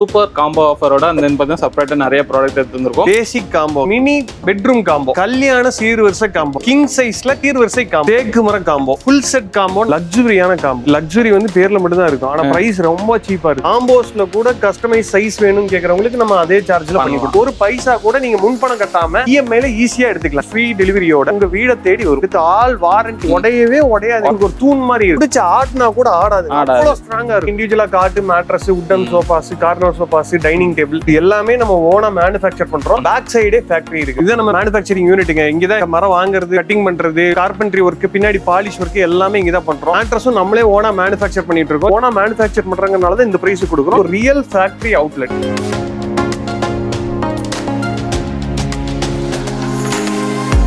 Super combo ஆஃபரோட அந்த பார்த்தீங்கன்னா செப்பரேட்டாக நிறைய ப்ராடக்ட் எடுத்து வந்திருக்கோம். Basic combo mini bedroom combo கல்யாண சீர்வரிசை காம்போ கிங் சைஸ்ல கீர்வரிசை காம்போ தேக்கு மரம் காம்போ ஃபுல் செட் காம்போ லக்ஸுரியான காம்போ லக்ஸுரி வந்து பேர்ல மட்டும் தான் இருக்கும். ஆனா பிரைஸ் ரொம்ப சீப்பா இருக்கு. காம்போஸ்ல கூட கஸ்டமைஸ் சைஸ் வேணும்னு கேக்குறவங்களுக்கு நம்ம அதே சார்ஜ்ல பண்ணி கொடுப்போம். ஒரு பைசா கூட நீங்க முன்பணம் கட்டாம E இஎம்ஐல ஈஸியா எடுத்துக்கலாம். ஃப்ரீ டெலிவரியோட உங்க வீட தேடி வரும். வித் ஆல் வாரண்டி உடையவே உடையாது. உங்களுக்கு ஒரு தூண் மாதிரி பிடிச்ச ஆட்னா கூட ஆடாது. ஆடாது. அவ்வளவு ஸ்ட்ராங்கா இருக்கும். இண்டிவிஜுவலா cot mattress wooden sofas corner sofas dining table இது எல்லாமே நம்ம ஓனா மேனுஃபேக்சர் பண்றோம். பேக் சைடே ஃபேக்டரி இருக்கு. இது நம்ம மேனுஃபேக்சரிங் யூனிட்டுங்க இங்கதான் மரம் வாங்குறது கட்டிங் பண்றது கார்பென்ட்ரி ஒர்க் பின்னாடி பாலிஷ் ஒர்க் எல்லாமே இங்க தான் பண்றோம். மேட்ரஸும் நம்மளே ஓனா மேனுஃபேக்சர் பண்ணிட்டு இருக்கோம். ஓனா மேனுஃபேக்சர் பண்றதுனால தான் இந்த பிரைஸ் கொடுக்குறோம். ரியல் ஃபேக்டரி அவுட்லெட்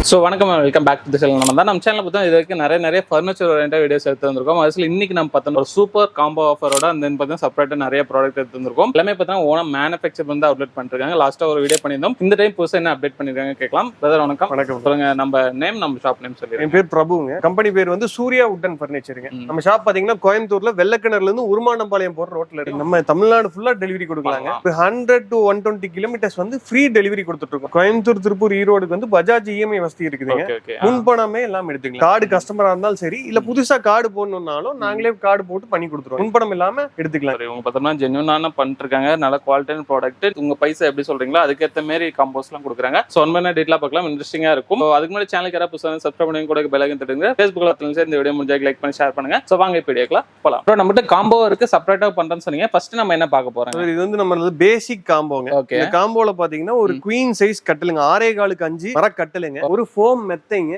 ஸோ வணக்கம் வெல்கம் பேக் டு சேனல் நம்ம தான் நம்ம சேனல் பார்த்தா இது வரைக்கும் நிறைய நிறைய ஃபர்னிச்சர் ஓரியன்டாக வீடியோஸ் எடுத்து வந்திருக்கோம். அதில் இன்னைக்கு நம்ம பார்த்தோம் ஒரு சூப்பர் காம்போ ஆஃபரோட அந்த பார்த்தீங்கன்னா செப்பரேட்டாக நிறைய ப்ராடக்ட் எடுத்து வந்திருக்கோம். எல்லாமே பார்த்தீங்கன்னா ஓனா மேனுஃபேக்சர் வந்து அப்டேட் பண்ணிருக்காங்க. லாஸ்ட்டாக ஒரு வீடியோ பண்ணியிருந்தோம். இந்த டைம் புதுசாக என்ன அப்டேட் பண்ணிருக்காங்க கேட்கலாம். பிரதர் வணக்கம். வணக்கம். சொல்லுங்க நம்ம நேம் நம்ம ஷாப் நேம் சொல்லிடுங்க. என் பேர் பிரபுங்க. கம்பெனி பேர் வந்து சூர்யா உட்டன் ஃபர்னிச்சருங்க. நம்ம ஷாப் பாத்தீங்கன்னா கோயம்புத்தூர்ல வெள்ளக்கிணறுல இருந்து உருமானம்பாளையம் போற ரோட்ல இருக்கு. நம்ம தமிழ்நாடு ஃபுல்லா டெலிவரி கொடுக்கலாங்க. Hundred to one twenty kilometres வந்து ஃப்ரீ டெலிவரி கொடுத்துட்டு இருக்கோம். கோயம்புத்தூர் திருப்பூர் ஈரோடுக்கு வந்து பஜாஜ் இஎம்ஐ வசதி இருக்குதுங்க. Okay okay. முன்பணமே எல்லாம் எடுத்துக்கலாம். கார்டு கஸ்டமரா இருந்தாலும் சரி இல்ல புதுசா கார்டு போடணும்னாலும் நாங்களே கார்டு போட்டு பண்ணி கொடுத்துருவோம். முன்பணம் இல்லாம எடுத்துக்கலாம். உங்க பார்த்தோம்னா ஜென்யூனான பண்ணிருக்காங்க. நல்ல குவாலிட்டியான ப்ராடக்ட் உங்க பைசா எப்படி சொல்றீங்களோ அதுக்கேற்ற மாதிரி காம்போஸ்லாம் கொடுக்குறாங்க. ஸோ ஒன் பண்ண டீட்டெயிலாக பார்க்கலாம். இன்ட்ரெஸ்டிங்கா இருக்கும். அதுக்கு முன்னாடி சேனலுக்கு யாராவது புதுசாக சப்ஸ்கிரைப் பண்ணி கூட பெலகன் தட்டுங்க. ஃபேஸ்புக்ல இந்த வீடியோ முடிஞ்சாக்கு லைக் பண்ணி ஷேர் பண்ணுங்க. ஸோ வாங்க இப்போ வீடியோக்கலாம் போலாம். அப்புறம் நம்மகிட்ட காம்போ இருக்கு. செப்பரேட்டாக பண்றேன்னு சொன்னீங்க. ஃபர்ஸ்ட் நம்ம என்ன பார்க்க போறோம் இது வந்து நம்ம பேசிக் காம்போங்க ஓகே இந்த காம்போல பாத்தீங்கன்னா ஒரு. குவீன் சைஸ் கட்டலுங்க. ஆறே காலுக்கு அஞ்சு மர கட்டலுங்க ஒரு ஃபோம் மெத்தைங்க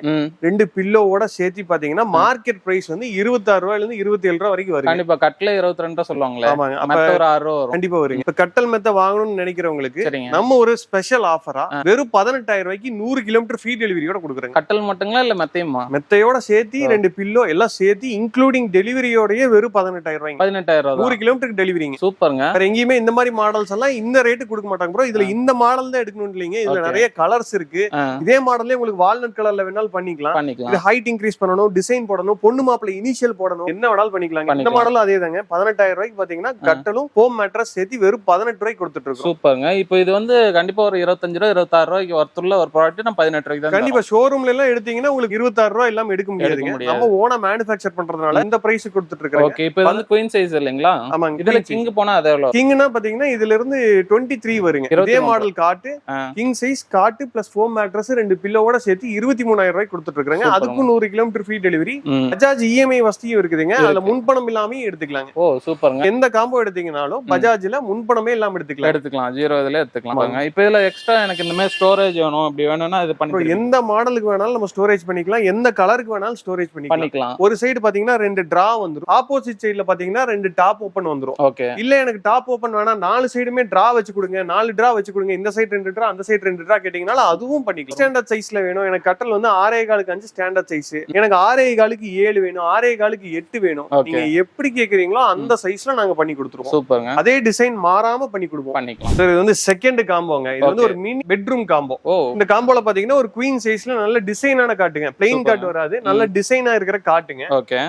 ரெண்டு பில்லோவோட சேர்த்து பாத்தீங்கன்னா மார்க்கெட் பிரைஸ் வந்து இருபத்தாறு ரூபாயில இருந்து இருபத்தி ஏழு ரூபா வரைக்கும் வருது கண்டிப்பா கட்டில இருபத்தி ரெண்டு சொல்லுவாங்களே. ஆமாங்க. அப்ப ஒரு ஆறு ரூபா வரும். கண்டிப்பா வருங்க. இப்ப கட்டல் மெத்த வாங்கணும்னு நினைக்கிறவங்களுக்கு நம்ம ஒரு ஸ்பெஷல் ஆஃபரா வெறும் பதினெட்டாயிரம் ரூபாய்க்கு நூறு கிலோமீட்டர் ஃப்ரீ டெலிவரியோட கொடுக்குறேங்க. கட்டல் மட்டுங்களா இல்ல மெத்தையுமா மெத்தையோட சேர்த்து ரெண்டு பில்லோ எல்லாம் சேர்த்து இன்க்ளூடிங் டெலிவரியோடய வெறும் பதினெட்டாயிரம் ரூபாய்ங்க. பதினெட்டாயிரம் ரூபா நூறு கிலோமீட்டருக்கு டெலிவரிங்க சூப்பருங்க. வேற எங்கேயுமே இந்த மாதிரி மாடல்ஸ் எல்லாம் இந்த ரேட்டு கொடுக்க மாட்டாங்க ப்ரோ இதுல இந்த மாடல் தான் எடுக்கணும் இல்லைங்க. இதுல. நிறைய கலர்ஸ் இருக்கு. இதே மாடல்லே உங்களுக்கு வால்நட் கலர்ல வேணாலும் பண்ணிக்கலாம். பண்ணிக்கலாம். ஹைட் இன்க்ரீஸ் பண்ணணும் டிசைன் போடணும் பொண்ணு மாப்பிளை இனிஷியல் போடணும். என்ன வேணாலும் பண்ணிக்கலாம் இந்த. மாடலும் அதே தாங்க பதினெட்டாயிரம் ரூபாய்க்கு பாத்தீங்கன்னா கட்டலும் ஹோம் மேட்ரஸ் சேர்த்து வெறும் பதினெட்டு ரூபாய்க்கு கொடுத்துட்டு இருக்கோம் சூப்பருங்க. இப்போ இது வந்து கண்டிப்பா ஒரு இருபத்தஞ்சு ரூபா இருபத்தாறு ரூபாய்க்கு ஒர்த்துள்ள ஒரு ப்ராடக்ட் நம்ம பதினெட்டு ரூபாய்க்கு தான் கண்டிப்பா. ஷோரூம்ல எல்லாம் எடுத்தீங்கன்னா உங்களுக்கு இருபத்தாறு ரூபாய் எல்லாம் எடுக்க முடியாதுங்க. முடியாது. நம்ம ஓனா மேனுஃபேக்சர் பண்றதுனால இந்த பிரைஸ் கொடுத்துட்டு இருக்காங்க ஓகே இப்போ வந்து குயின் சைஸ் இல்லைங்களா? ஆமாங்க. இதுல கிங் போனா அது எவ்வளவு கிங்னா பாத்தீங்கன்னா இதுல இருந்து டுவெண்ட்டி த்ரீ வருங்க. இதே. Model cot. King size cot plus foam mattress ரெண்டு பில்லோட சேர்த்து இருபத்தி மூணாயிரம் ரூபாய்க்கு கொடுத்துட்டு இருக்காங்க. அதுக்கும் நூறு kilometre free delivery. Bajaj EMI வசதியும் இருக்குதுங்க. அதுல. முன்பணம் இல்லாம எடுத்துக்கலாங்க. ஓ சூப்பருங்க. எந்த காம்போ எடுத்தீங்கனாலும் பஜாஜ்ல முன்பணமே இல்லாம எடுத்துக்கலாம். எடுத்துக்கலாம். ஜீரோ இதுல எடுத்துக்கலாம். இப்போ இதுல எக்ஸ்ட்ரா எனக்கு இந்த மாதிரி ஸ்டோரேஜ் வேணும். அப்படி வேணும்னா இது பண்ணி. எந்த மாடலுக்கு வேணாலும் நம்ம ஸ்டோரேஜ் பண்ணிக்கலாம். எந்த கலருக்கு வேணாலும் ஸ்டோரேஜ் பண்ணிக்கலாம். ஒரு சைடு பாத்தீங்கன்னா ரெண்டு டிரா வந்துரும். ஆப்போசிட் சைடுல பாத்தீங்கன்னா ரெண்டு டாப் ஓபன் வந்துரும். ஓகே இல்ல எனக்கு டாப் ஓபன் வேணாம். நாலு சைடுமே டிரா வச்சு கொடுங்க. நாலு டிரா வச்சு கொடுங்க. இந்த சைடு ரெண்டு டிரா அந்த சைடு ரெண்டு டிரா கேட்டீங்கனால அதுவும் பண்ணிக்கலாம். ஸ்டாண்டர்ட் சைஸ்ல வேணும். எனக்கு கட்டல் வந்து ஆறே காலுக்கு அஞ்சு ஸ்டாண்டர்ட் சைஸ் எனக்கு ஆறே காலுக்கு ஏழு வேணும். ஆறே காலுக்கு எட்டு வேணும். நீங்க எப்படி கேக்குறீங்களோ அந்த சைஸ்ல நாங்க பண்ணி கொடுத்துருவோம். சூப்பருங்க. அதே டிசைன் மாறாம பண்ணி கொடுப்போம். பண்ணிக்கலாம். சார் இது வந்து செகண்ட் காம்போங்க இது வந்து. ஒரு மினி பெட்ரூம் காம்போ இந்த காம்போல பாத்தீங்கன்னா ஒரு குவீன் சைஸ்ல நல்ல டிசைனான காட்டுங்க. பிளெயின். காட் வராது. நல்ல டிசைனா இருக்கிற காட்டுங்க.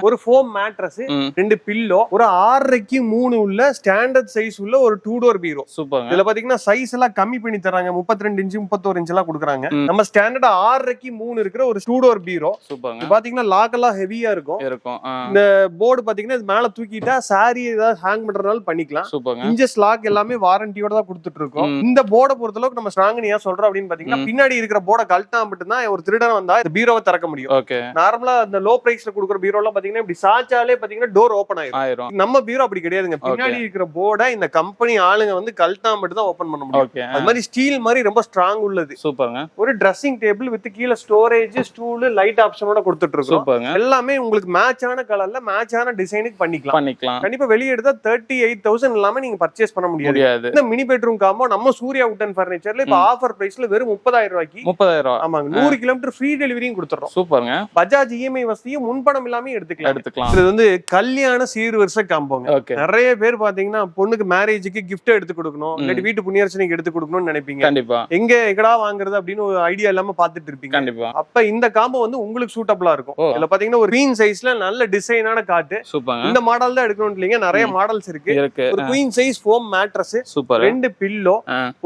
ஒரு ஃபோம் மேட்ரஸ் ரெண்டு பில்லோ ஒரு ஆறரைக்கு மூணு உள்ள ஸ்டாண்டர்ட் சைஸ் உள்ள ஒரு டூ டோர் பீரோ சூப்பருங்க. இதுல பாத்தீங்கன்னா சைஸ் எல்லாம் கம்மி பண்ணி தராங்க முப்பத்தி ரெண்டு இன்ச்சு முப்பத்தோரு இன்ச் எல்லாம் கொடுக்குறாங்க. நம்ம ஸ்டாண்டர்ட் ஆறரைக்கு மூணு இருக்கிற ஒரு டூ டோர் பீரோ சூப்பருங்க. இது பாத்தீங்கன்னா லாக் எல்லாம் ஹெவியா இருக்கும். இருக்கும் ஆ, போர்டு பாத்தீங்கன்னா இது மேல தூக்கிட்டா சாரி ஏதாவது ஹேங் பண்றதுனால பண்ணிக்கலாம். சூப்பருங்க. இன்ஜஸ் லாக் எல்லாமே வாரண்டியோட தான் கொடுத்துட்டு இருக்கோம். இந்த போர்டை பொறுத்தளவுக்கு நம்ம ஸ்ட்ராங் ஏன் சொல்றோம் அப்படின்னு பாத்தீங்கன்னா. பின்னாடி இருக்கிற போர்டை கழட்டா மட்டும்தான் ஒரு திருடன் வந்தா இந்த பீரோவை திறக்க முடியும். ஓகே. நார்மலா அந்த லோ பிரைஸ்ல கொடுக்குற பீரோ எல்லாம் பாத்தீங்கன்னா இப்படி சாச்சாலே பாத்தீங்கன்னா டோர் ஓப்பன் ஆயிரும். நம்ம பீரோ அப்படி கிடையாதுங்க. பின்னாடி இருக்கிற போர்டை இந்த கம்பெனி ஆளுங்க வந்து கழட்டா மட்டும் தான் ஓபன் பண்ண முடியும். அது மாதிரி ஸ்டீல் மாதிரி ரொம்ப ஸ்ட்ராங் உள்ளது. சூப்பருங்க. ஒரு ட்ரெஸ்ஸிங் டேபிள் வித் கீழே ஸ்டோரேஜ் ஸ்டூல் லைட் ஆப்ஷனோட கொடுத்துட்டு இருக்கோம் எல்லாமே உங்களுக்கு மேட்சான கலர்ல மேட்சான டிசைனுக்கு பண்ணிக்கலாம். பண்ணிக்கலாம். கண்டிப்பா வெளியே எடுத்தா தேர்ட்டி எயிட் தௌசண்ட் இல்லாம நீங்க பர்ச்சேஸ் பண்ண முடியாது. இந்த மினி பெட்ரூம் காம்போ நம்ம சூர்யா உட்டன் ஃபர்னிச்சர்ல இப்ப ஆஃபர் பிரைஸ்ல வெறும் முப்பதாயிரம் ரூபாய்க்கு முப்பதாயிரம் ஆமாங்க. நூறு கிலோமீட்டர் ஃப்ரீ டெலிவரியும் கொடுத்துறோம் சூப்பருங்க. பஜாஜ் இஎம்ஐ வசதியும் முன்பணம் இல்லாம எடுத்துக்கலாம். எடுத்துக்கலாம். இது வந்து கல்யாண சீர்வரிசை காம்போங்க நிறைய பேர் பாத்தீங்கன்னா பொண்ணுக்கு மேரேஜுக்கு கிஃப்ட் எடுத்து கொடுக்கணும். இல்லாட்டி வீட்டு புண்ணியர்ச்சனைக்கு எடுத்து கொடுக்கணும்னு நினைப்பீங்க. கண்டிப்பா. எங்க எங்கடா வாங்குறது அப்படின்னு ஒரு ஐடியா இல்லாம பாத்துட்டு கேள்விப்பட்டிருப்பீங்க கண்டிப்பா. அப்ப இந்த காம்போ வந்து உங்களுக்கு சூட்டபிளா இருக்கும். இதுல பாத்தீங்கன்னா ஒரு குவீன் சைஸ்ல நல்ல டிசைனான காட்டு. சூப்பருங்க. இந்த மாடல் தான் எடுக்கணும் இல்லைங்க. நிறைய மாடல்ஸ் இருக்கு. ஒரு queen size foam mattress super. ரெண்டு பில்லோ.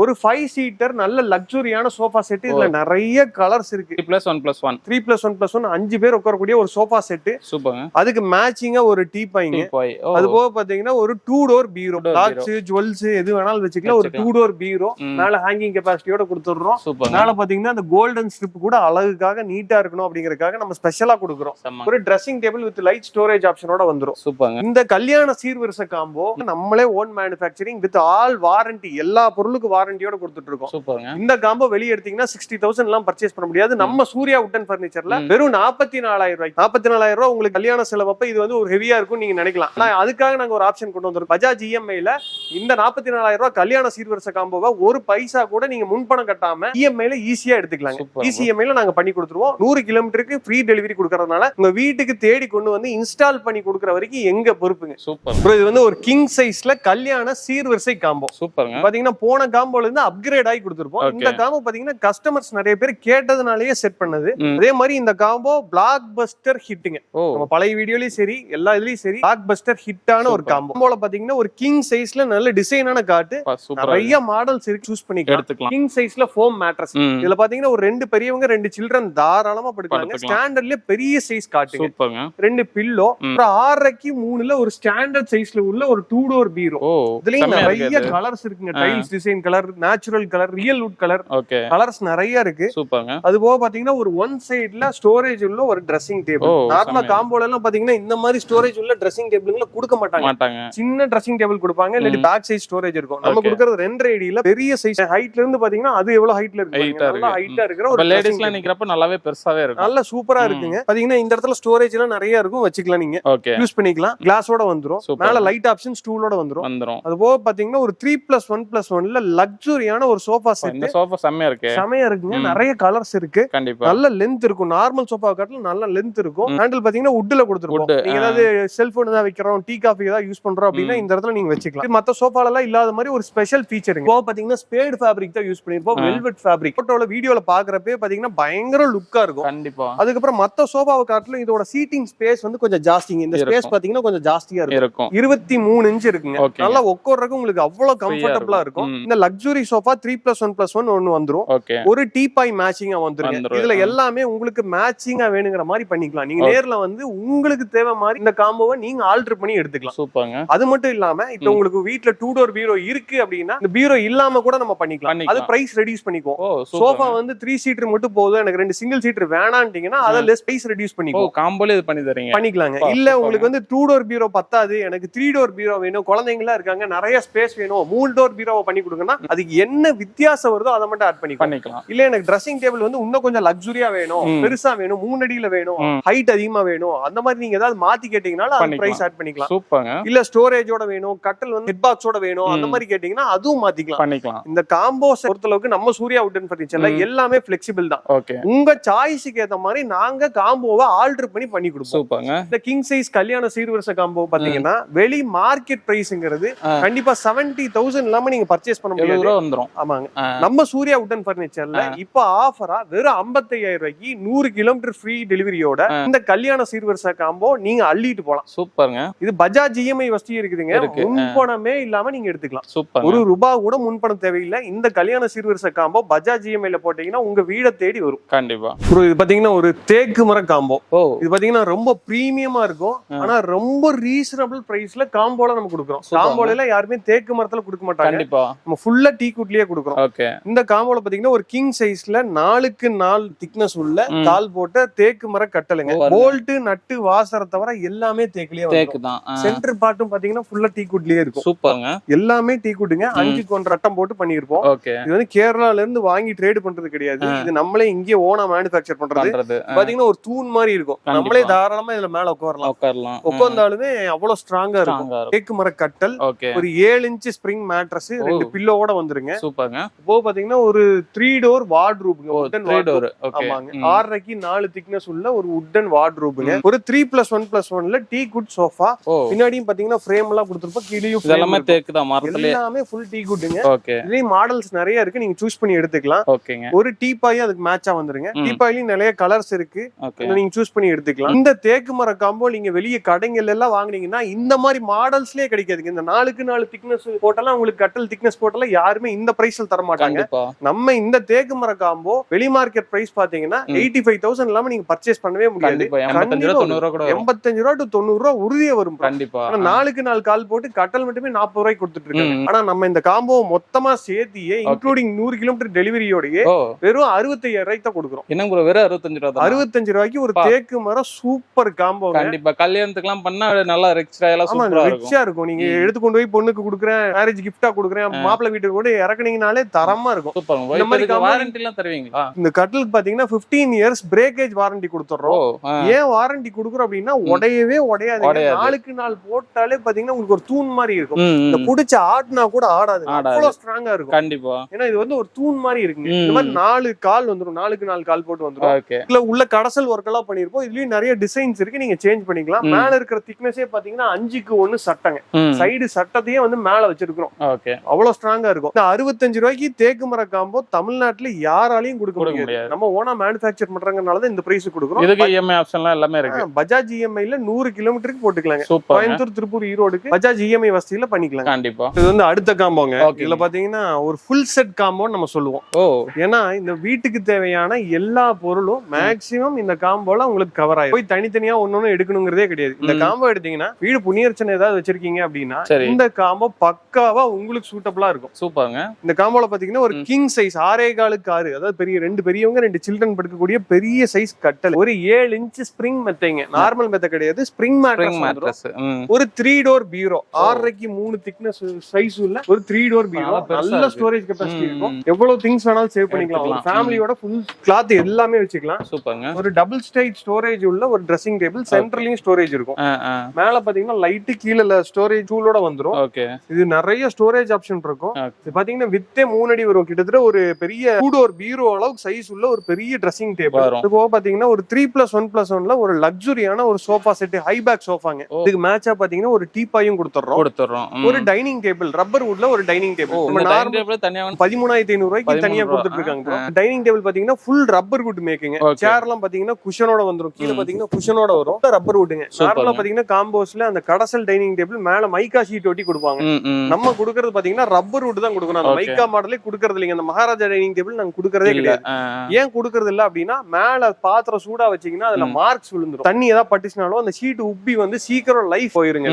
ஒரு ஃபைவ் சீட்டர் நல்ல லக்ஸுரியான சோஃபா செட் இதுல நிறைய கலர்ஸ் இருக்கு. Plus one plus one three plus one plus one அஞ்சு பேர் உட்காரக்கூடிய ஒரு சோஃபா செட் சூப்பருங்க. அதுக்கு மேட்சிங்கா ஒரு டீ பைங்க போய் ஓ. அது போக பாத்தீங்கன்னா ஒரு two door bureau locks jewels எது வேணாலும் வச்சுக்கலாம். ஒரு டூ. டோர் பீரோ. மேல ஹேங்கிங் கெபாசிட்டியோட கொடுத்துடுறோம். மேல பாத்தீங்கன்னா அந்த கோல்டன் ஸ்ட்ரிப் கூட அழகுக்காக நீட்டா இருக்கணும் அப்படிங்கறதுக்காக நம்ம ஸ்பெஷலா கொடுக்குறோம். ஒரு dressing table with light storage ஆப்ஷனோட வந்துரும். சூப்பருங்க. இந்த கல்யாண சீர்வரிசை காம்போ நம்மளே own manufacturing with all warranty எல்லா பொருளுக்கு வாரண்டியோட கொடுத்துட்டு இருக்கோம். இந்த காம்போ வெளிய எடுத்தீங்கன்னா சிக்ஸ்டி தௌசண்ட் எல்லாம் பர்ச்சேஸ் பண்ண முடியாது. நம்ம சூர்யா உட்டன் பர்னிச்சர்ல. வெறும் நாற்பத்தி நாலாயிரம் ரூபாய் நாற்பத்தி நாலாயிரம் ரூபாய் உங்களுக்கு கல்யாண செலவப்ப இது வந்து ஒரு ஹெவியா இருக்கும் நீங்க நினைக்கலாம். ஆனா அதுக்காக நாங்க ஒரு ஆப்ஷன் கொண்டு வந்திருக்கோம். பஜாஜ் இஎம்ஐல இந்த நாற்பத்தி நாலாயிரம் ரூபாய் கல்யாண சீர்வரிசை காம்போவை ஒரு பைசா கூட நீங்க முன்பணம் கட்டாம இஎம்ஐல ஈஸியா எடுத்துக்கலாங்க. Super. இசிஎம்ஐல நாங்க பண்ணி கொடுத்துருவோம். நூறு கிலோமீட்டருக்கு ஃப்ரீ டெலிவரி கொடுக்கறதுனால உங்க வீட்டுக்கு தேடி கொண்டு வந்து இன்ஸ்டால் பண்ணி கொடுக்கற வரைக்கும் எங்க பொறுப்புங்க? சூப்பர். இது வந்து ஒரு கிங் சைஸ்ல கல்யாண சீர்வரிசை காம்போ. சூப்பருங்க. பாத்தீங்கன்னா போன காம்போல இருந்து அப்கிரேட் ஆகி கொடுத்துருப்போம். இந்த காம்போ பாத்தீங்கன்னா கஸ்டமர்ஸ் நிறைய பேர் கேட்டதுனாலயே செட் பண்ணது. அதே மாதிரி இந்த காம்போ பிளாக் பஸ்டர் ஹிட்டுங்க நம்ம பழைய வீடியோலயும் சரி எல்லா இதுலயும் சரி பிளாக் பஸ்டர் ஹிட்டான ஒரு. காம்போ. காம்போல பாத்தீங்கன்னா ஒரு கிங் சைஸ்ல நல்ல டிசைனான காட்டு. சூப்பர். நிறைய மாடல்ஸ் இருக்கு சூஸ் பண்ணிக்கலாம். எடுத்துக்கலாம். கிங் சைஸ்ல ஃபோம் மேட்ரஸ் இதுல பாத்தீங்கன்னா ஒரு ரெண்டு பெரியவங்க ரெண்டு சில்ட்ரன் தாராளமா படுக்கலாங்க. படுத்துக்கலாம். ஸ்டாண்டர்ட்லயே பெரிய சைஸ் காட்டுங்க. ரெண்டு பில்லோ. அப்புறம் ஆறரைக்கு மூணுல ஒரு ஸ்டாண்டர்ட் சைஸ்ல உள்ள ஒரு டூ டோர் பீரோ இதுலயும் நிறைய கலர்ஸ் இருக்குங்க. Tiles design colour natural colour real wood colour colours நிறைய இருக்கு. அது போக பாத்தீங்கன்னா ஒரு ஒன் சைடுல ஸ்டோரேஜ் உள்ள ஒரு ட்ரெஸ்ஸிங் டேபிள் நார்மலா. காம்போல எல்லாம் பாத்தீங்கன்னா இந்த மாதிரி ஸ்டோரேஜ் உள்ள ட்ரெஸ்ஸிங் டேபிள்களை கொடுக்க மாட்டாங்க. சின்ன ட்ரெஸ்ஸிங் டேபிள் கொடுப்பாங்க இல்லாட்டி. பேக் சைஸ் ஸ்டோரேஜ் இருக்கும். நம்ம. கொடுக்கறது ரெண்டரை அடியில பெரிய சைஸ் ஹைட்ல இருந்து பாத்தீங்கன்னா அது எவ்வளவு ஹைட்ல இருக்கு. ஹைட்டா இருக்கிற ஒரு லேடிஸ்லாம் நிக்கிறப்ப நல்லாவே பெருசாவே இருக்கும். நல்ல சூப்பரா. இருக்குங்க. பாத்தீங்கன்னா இந்த இடத்துல ஸ்டோரேஜ் எல்லாம் நிறைய இருக்கும் வச்சுக்கலாம் நீங்க. யூஸ் பண்ணிக்கலாம். கிளாஸோட வந்துரும். மேல லைட் ஆப்ஷன் ஸ்டூலோட வந்துரும். வந்துரும். அது போக பாத்தீங்கன்னா ஒரு த்ரீ பிளஸ் ஒன் பிளஸ் ஒன்ல லக்ஸுரியான ஒரு சோஃபா செட் இந்த சோஃபா செம்மையா இருக்கு. செமையா இருக்குங்க. நிறைய கலர்ஸ் இருக்கு. கண்டிப்பா. நல்ல லென்த் இருக்கும். நார்மல் சோஃபா காட்டிலும் நல்ல லென்த் இருக்கும். ஹேண்டில் பாத்தீங்கன்னா உட்ல கொடுத்துருப்போம். Wood, நீங்க. ஏதாவது செல்போன் ஏதாவது வைக்கிறோம் டீ காஃபி ஏதாவது யூஸ் பண்றோம் அப்படின்னா. இந்த இடத்துல நீங்க வச்சுக்கலாம். மத்த சோஃபால எல்லாம் இல்லாத மாதிரி ஒரு ஸ்பெஷல் ஃபீச்சருங்க இப்போ பாத்தீங்கன்னா ஸ்பேட் ஃபேப்ரிக் தான் யூஸ் பண்ணிருப்போம். வெல்வெட் ஃபேப்ரிக் போட்டோல வீடியோல பாக்குறப்பே பாத்தீங்கன்னா பயங்கர லுக்கா இருக்கும். கண்டிப்பா. அதுக்கப்புறம் மத்த சோஃபாவை காட்டிலும் இதோட சீட்டிங் ஸ்பேஸ் வந்து கொஞ்சம் ஜாஸ்திங்க இந்த ஸ்பேஸ். பாத்தீங்கன்னா கொஞ்சம் ஜாஸ்தியா இருக்கும். இருபத்தி மூணு இன்ச் இருக்குங்க. நல்லா உட்கார்றதுக்கு உங்களுக்கு அவ்வளவு கம்ஃபர்டபுளா இருக்கும். இந்த luxury sofa three plus one plus one ஒன்னு வந்துரும். ஒரு டீபாய் மேட்சிங்கா வந்துருங்க. இதுல. எல்லாமே உங்களுக்கு மேட்சிங்கா வேணுங்கிற மாதிரி பண்ணிக்கலாம். நீங்க. நேர்ல வந்து உங்களுக்கு தேவை மாதிரி இந்த காம்போவை நீங்க ஆல்டர் பண்ணி எடுத்துக்கலாம். சூப்பருங்க. அது மட்டும் இல்லாம இப்ப. உங்களுக்கு வீட்ல டூ டோர் பீரோ இருக்கு அப்படின்னா இந்த பீரோ இல்லாம கூட நம்ம பண்ணிக்கலாம். அது. பிரைஸ் ரெடியூஸ் பண்ணிக்குவோம். சோஃபா சோஃபா வந்து த்ரீ சீட்டர் மட்டும் போதும். எனக்கு ரெண்டு சிங்கிள் சீட்டர் வேணான்ட்டீங்கன்னா அதை லெஸ் பிரைஸ் ரெடியூஸ் ஓ பண்ணிக்குவோம் காம்போல இது பண்ணி தரீங்க. பண்ணிக்கலாங்க. இல்ல. உங்களுக்கு வந்து டூ டோர் பீரோ பத்தாது. எனக்கு த்ரீ டோர் பீரோ வேணும். குழந்தைங்களா இருக்காங்க. நிறைய ஸ்பேஸ் வேணும். மூணு டோர் பீரோவை பண்ணி கொடுங்கன்னா அதுக்கு என்ன வித்தியாசம் வருதோ அதை மட்டும் ஆட் பண்ணிக்கலாம் பண்ணிக்கலாம். இல்ல எனக்கு ட்ரெஸ்ஸிங் டேபிள் வந்து இன்னும் கொஞ்சம் லக்ஸுரியா வேணும். பெருசா வேணும். மூணு அடியில வேணும். ஹைட் அதிகமா வேணும். அந்த மாதிரி நீங்க ஏதாவது மாத்தி கேட்டீங்கனாலும் அது. பிரைஸ் ஆட் பண்ணிக்கலாம். சூப்பருங்க. இல்ல ஸ்டோரேஜோட வேணும். கட்டல் வந்து ஹெட் பாக்ஸோட வேணும். அந்த. மாதிரி கேட்டீங்கன்னா அதுவும் மாத்திக்கலாம். பண்ணிக்கலாம். இந்த காம்போஸ் பொறுத்தளவுக்கு நம்ம சூர்யா உட்டன் ஃபர்னிச்சர்ல. எல்லாமே ஃபிளெக்சிபிள் தான். ஓகே உங்க சாய்ஸுக்கு ஏத்த மாதிரி நாங்க காம்போவை ஆல்டர் பண்ணி பண்ணி கொடுப்போம். இந்த கிங் சைஸ் கல்யாண சீர்வரிசை காம்போ பாத்தீங்கன்னா வெளி மார்க்கெட் பிரைஸ்ங்கிறது. கண்டிப்பா செவன்டி தௌசண்ட் இல்லாம நீங்க பர்ச்சேஸ் பண்ண முடியாது. வந்துரும். ஆமாங்க. நம்ம சூர்யா உட்டன் பர்னிச்சர்ல. இப்ப ஆஃபரா வெறும் 55000 ரூபாய்க்கு நூறு கிலோமீட்டர் ஃப்ரீ டெலிவரியோட. இந்த கல்யாண சீர்வரிசை காம்போ நீங்க அள்ளிட்டு போலாம். சூப்பருங்க. இது பஜாஜ் இஎம்ஐ வசதி இருக்குதுங்க. முன்பணமே இல்லாம நீங்க எடுத்துக்கலாம். ஒரு ரூபா கூட முன்பணம் தேவையில்லை. இந்த கல்யாண சீர்வரிசை காம்போ பஜாஜ் இஎம்ஐல போட்டீங்கன்னா உங்க வீட தேடி வரும். கண்டிப்பா. ப்ரோ இது பாத்தீங்கன்னா ஒரு தேக்கு மர காம்போ ஓ. இது பாத்தீங்கன்னா ரொம்ப பிரீமியமா இருக்கும். ஆனா ரொம்ப ரீசனபிள் பிரைஸ்ல காம்போல நம்ம கொடுக்குறோம். காம்போல எல்லாம் யாருமே தேக்கு மரத்துல கொடுக்க மாட்டாங்க. கண்டிப்பா. நம்ம ஃபுல்லா டீ குட்லயே கொடுக்குறோம். ஓகே. இந்த காம்போல பாத்தீங்கன்னா ஒரு கிங் சைஸ்ல நாலுக்கு நாலு திக்னஸ் உள்ள. கால் போட்ட தேக்கு மர கட்டலுங்க ஓ, அருமை. போல்ட் நட்டு வாசரை தவிர எல்லாமே தேக்குலயே தேக்கு தான். சென்டர் பார்ட்டும் பாத்தீங்கன்னா ஃபுல்லா டீ குட்லயே இருக்கும். சூப்பருங்க. எல்லாமே டீ குட்டுங்க. அஞ்சு கொண்டு ரட்டம் போட்டு பண்ணிருப்போம் இது வந்து கேரளால இருந்து வாங்கி ட்ரேட் பண்றது கிடையாது. இது நம்மளே இங்கே ஓனா மேனுஃபேக்சர் பண்றது. பாத்தீங்கன்னா ஒரு தூண் மாதிரி இருக்கும். நம்மளே தாராளமா இதுல மேல உட்காரலாம். உட்காரலாம். உட்கார்ந்தாலுமே அவ்வளவு ஸ்ட்ராங்கா இருக்கும். தேக்கு மர கட்டல் ஒரு ஏழு இன்ச் ஸ்ப்ரிங் மேட்ரஸ் ரெண்டு. பில்லோட வந்துருங்க. சூப்பருங்க. இப்போ பாத்தீங்கன்னா ஒரு த்ரீ டோர் வார்ட்ரூப்ங்க ஆறரைக்கு நாலு திக்னஸ் உள்ள ஒரு உட்டன் வார்ட்ரூப்ங்க ஒரு த்ரீ பிளஸ் ஒன் பிளஸ் ஒன்ல டீ குட் சோஃபா பின்னாடியும் பாத்தீங்கன்னா ஃப்ரேம் எல்லாம் கொடுத்துருப்போம். கீழேயும் இருக்கும். தேக்கு தான் எல்லாமே ஃபுல் டீ குட்டுங்க ஓகே. இதுலயும் மாடல்ஸ் நிறைய இருக்கு. நீங்க சூஸ் பண்ணி எடுத்துக்கலாம். ஒரு டீ பாயும் அதுக்கு அதுக்கு மேட்சா வந்துருங்க. தீபாவளியும் நிறைய கலர்ஸ் இருக்கு. நீங்க சூஸ் பண்ணி எடுத்துக்கலாம். இந்த தேக்கு மர காம்போ நீங்க வெளிய கடைகள் எல்லாம் வாங்குனீங்கன்னா இந்த மாதிரி மாடல்ஸ்லயே கிடைக்காதுங்க. இந்த நாலுக்கு நாலு திக்னஸ் போட்டெல்லாம் உங்களுக்கு கட்டல் திக்னஸ் போட்டெல்லாம் யாருமே இந்த பிரைஸ்ல தர மாட்டாங்க நம்ம இந்த தேக்கு மர காம்போ வெளி மார்க்கெட் பிரைஸ் பாத்தீங்கன்னா. எயிட்டி ஃபைவ் தௌசண்ட் இல்லாம நீங்க பர்ச்சேஸ் பண்ணவே முடியாது. எண்பத்தஞ்சு ரூபா டு தொண்ணூறு ரூபா உறுதியா வரும். கண்டிப்பா. ஆனா நாலுக்கு நாலு கால் போட்டு கட்டல் மட்டுமே நாற்பது ரூபாய்க்கு கொடுத்துட்டு இருக்காங்க. ஆனா நம்ம இந்த காம்போ மொத்தமா சேர்த்தியே இன்க்ளூடிங் நூறு கிலோமீட்டர் டெலிவரியோடய வெறும் அறுபத்தையாயிரம் ரூபாய்க்கு தான் கொடுக்குறோம். என்னங்க ப்ரோ வெறும் அறுபத்தஞ்சு ரூபா அறுபத்தஞ்சு ரூபாய்க்கு ஒரு. தேக்கு மரம் சூப்பர் காம்போ கண்டிப்பா. கல்யாணத்துக்கு எல்லாம் பண்ணா நல்லா ரிச் ராயலா ஆமா சூப்பரா இருக்கும் ரிச்சா இருக்கும். நீங்க. எடுத்து கொண்டு போய் பொண்ணுக்கு கொடுக்குறேன் மேரேஜ் கிஃப்டா கொடுக்குறேன். மாப்பிள்ளை வீட்டுக்கு கூட இறக்குனீங்கனாலே தரமா இருக்கும். சூப்பர். இந்த மாதிரி வாரண்டி எல்லாம் தருவீங்களா? இந்த கட்டிலுக்கு பாத்தீங்கன்னா 15 இயர்ஸ் பிரேக்கேஜ் வாரண்டி கொடுத்துறோம். ஏன் வாரண்டி கொடுக்குறோம் அப்படின்னா உடையவே உடையாது. நாளுக்கு நாள் போட்டாலே பாத்தீங்கன்னா உங்களுக்கு ஒரு தூண் மாதிரி இருக்கும். இந்த. புடிச்ச ஆட்னா கூட ஆடாது. அவ்வளவு ஸ்ட்ராங்கா இருக்கும். கண்டிப்பா. ஏன்னா இது வந்து ஒரு தூண் மாதிரி இருக்குங்க. ம். இந்த மாதிரி நாலு கால் வந்துரும். நாலுக்கு நாலு கால் போட்டு வந்துரும். ஓகே இதுல உள்ள கடசல் ஒர்க் எல்லாம் பண்ணிருப்போம். இதுலயும் நிறைய டிசைன்ஸ் இருக்கு. நீங்க சேஞ்ச் பண்ணிக்கலாம். மேல இருக்கிற திக்னஸே பாத்தீங்கன்னா அஞ்சுக்கு ஒண்ணு சட்டங்க. சைடு சட்டத்தையே வந்து மேல வச்சிருக்கிறோம். அவ்வளவு ஸ்ட்ராங்கா இருக்கும். இந்த அறுபத்தஞ்சு ரூபாய்க்கு தேக்கு மர காம்போ தமிழ்நாட்டுல யாராலையும் கொடுக்க முடியாது. நம்ம ஓனா மேனுஃபேக்சர் பண்றாங்கனாலதான் இந்த பிரைஸ் கொடுக்குறோம். இதுக்கு இஎம்ஐ ஆப்ஷன்லாம் எல்லாமே இருக்கு. பஜாஜ் இஎம்ஐல நூறு கிலோமீட்டருக்கு போட்டுக்கலாங்க. கோயம்புத்தூர் திருப்பூர் ஈரோடுக்கு பஜாஜ் இஎம்ஐ வசதியில பண்ணிக்கலாம் கண்டிப்பா. இது வந்து அடுத்த காம்போங்க. இதுல பாத்தீங்கன்னா ஒரு ஃபுல் செட் காம்போன்னு நம்ம சொல்லுவோம். ஓ. ஏன்னா இந்த வீட்டுக்கு தேவையான எல்லா பொருளும் மேக்சிமம் இந்த காம்போல உங்களுக்கு கவர் ஆயிடும் போய் தனித்தனியா ஒன்னொன்னு எடுக்கணுங்கிறதே கிடையாது. இந்த. காம்போ எடுத்தீங்கன்னா வீடு புண்ணியர்ச்சனை ஏதாவது வச்சிருக்கீங்க அப்படின்னா. இந்த காம்போ பக்காவா உங்களுக்கு சூட்டபிளா இருக்கும். சூப்பருங்க. இந்த காம்போல பாத்தீங்கன்னா ஒரு. கிங் சைஸ் ஆறே காலுக்கு ஆறு அதாவது பெரிய ரெண்டு பெரியவங்க ரெண்டு சில்ட்ரன் படுக்கக்கூடிய பெரிய சைஸ் கட்டல் ஒரு ஏழு இன்ச் ஸ்ப்ரிங் மெத்தைங்க நார்மல் மெத்த கிடையாது. ஸ்ப்ரிங் மேட்ரஸ் ஒரு த்ரீ டோர் பீரோ ஆறரைக்கு மூணு திக்னஸ் சைஸ் உள்ள ஒரு த்ரீ டோர் பீரோ நல்லா. Storage capacity. இருக்கும். எவ்வளவு திங்ஸ் வேணாலும் சேவ் பண்ணிக்கலாம். ஒரு ஃபேமிலியோட ஃபுல் கிளாத் எல்லாமே வச்சுக்கலாம். சூப்பருங்க. ஒரு டபுள் ஸ்டைட் ஸ்டோரேஜ் உள்ள ஒரு ட்ரெஸ்ஸிங் டேபிள் சென்ட்ரலையும் ஸ்டோரேஜ் இருக்கும். மேல பாத்தீங்கன்னா லைட்டு கீழே ஸ்டோரேஜ் டூலோட வந்துரும். ஓகே இது நிறைய ஸ்டோரேஜ் ஆப்ஷன் இருக்கும். இது பாத்தீங்கன்னா வித்தே மூணு அடி வரும். கிட்டத்தட்ட ஒரு பெரிய டூ டோர் பீரோ அளவுக்கு சைஸ் உள்ள ஒரு பெரிய ட்ரெஸ்ஸிங் டேபிள். இது போக பாத்தீங்கன்னா ஒரு த்ரீ பிளஸ் ஒன் பிளஸ் ஒன்ல ஒரு லக்ஸுரியான ஒரு சோஃபா செட் ஹை பேக் சோஃபாங்க. இதுக்கு மேட்சா பாத்தீங்கன்னா ஒரு டீப்பாயும் கொடுத்துறோம். கொடுத்துறோம். ஒரு டைனிங் டேபிள் ரப்பர் வுட்ல ஒரு டைனிங் டேபிள் பதிமூணாயிரத்தி ஐநூறு ரூபாய்க்கு தனியா. கொடுத்துட்டு இருக்காங்க டைனிங் டேபிள் பாத்தீங்கன்னா full rubber wood making Okay. Chair எல்லாம் பாத்தீங்கன்னா குஷனோட வந்துரும். கீழே. பாத்தீங்கன்னா குஷனோட வரும். ரப்பர் வுட்டுங்க. நார்மலா பாத்தீங்கன்னா காம்போஸ்ல அந்த கடசல் டைனிங் டேபிள் மேல மைக்கா ஷீட் ஒட்டி கொடுப்பாங்க. நம்ம கொடுக்கறது பாத்தீங்கன்னா ரப்பர் வுட் தான் கொடுக்கணும். அந்த. மைக்கா மாடலே கொடுக்கறது இல்லைங்க. அந்த மகாராஜா டைனிங் டேபிள் நாங்க கொடுக்கறதே கிடையாது. ஏன் கொடுக்கறது இல்ல அப்படின்னா மேல பாத்திரம் சூடா வச்சீங்கன்னா அதுல. மார்க்ஸ் விழுந்துரும். தண்ணி ஏதாவது பட்டுச்சுனாலும் அந்த ஷீட் உப்பி வந்து சீக்கிரம் லைஃப் போயிருங்க.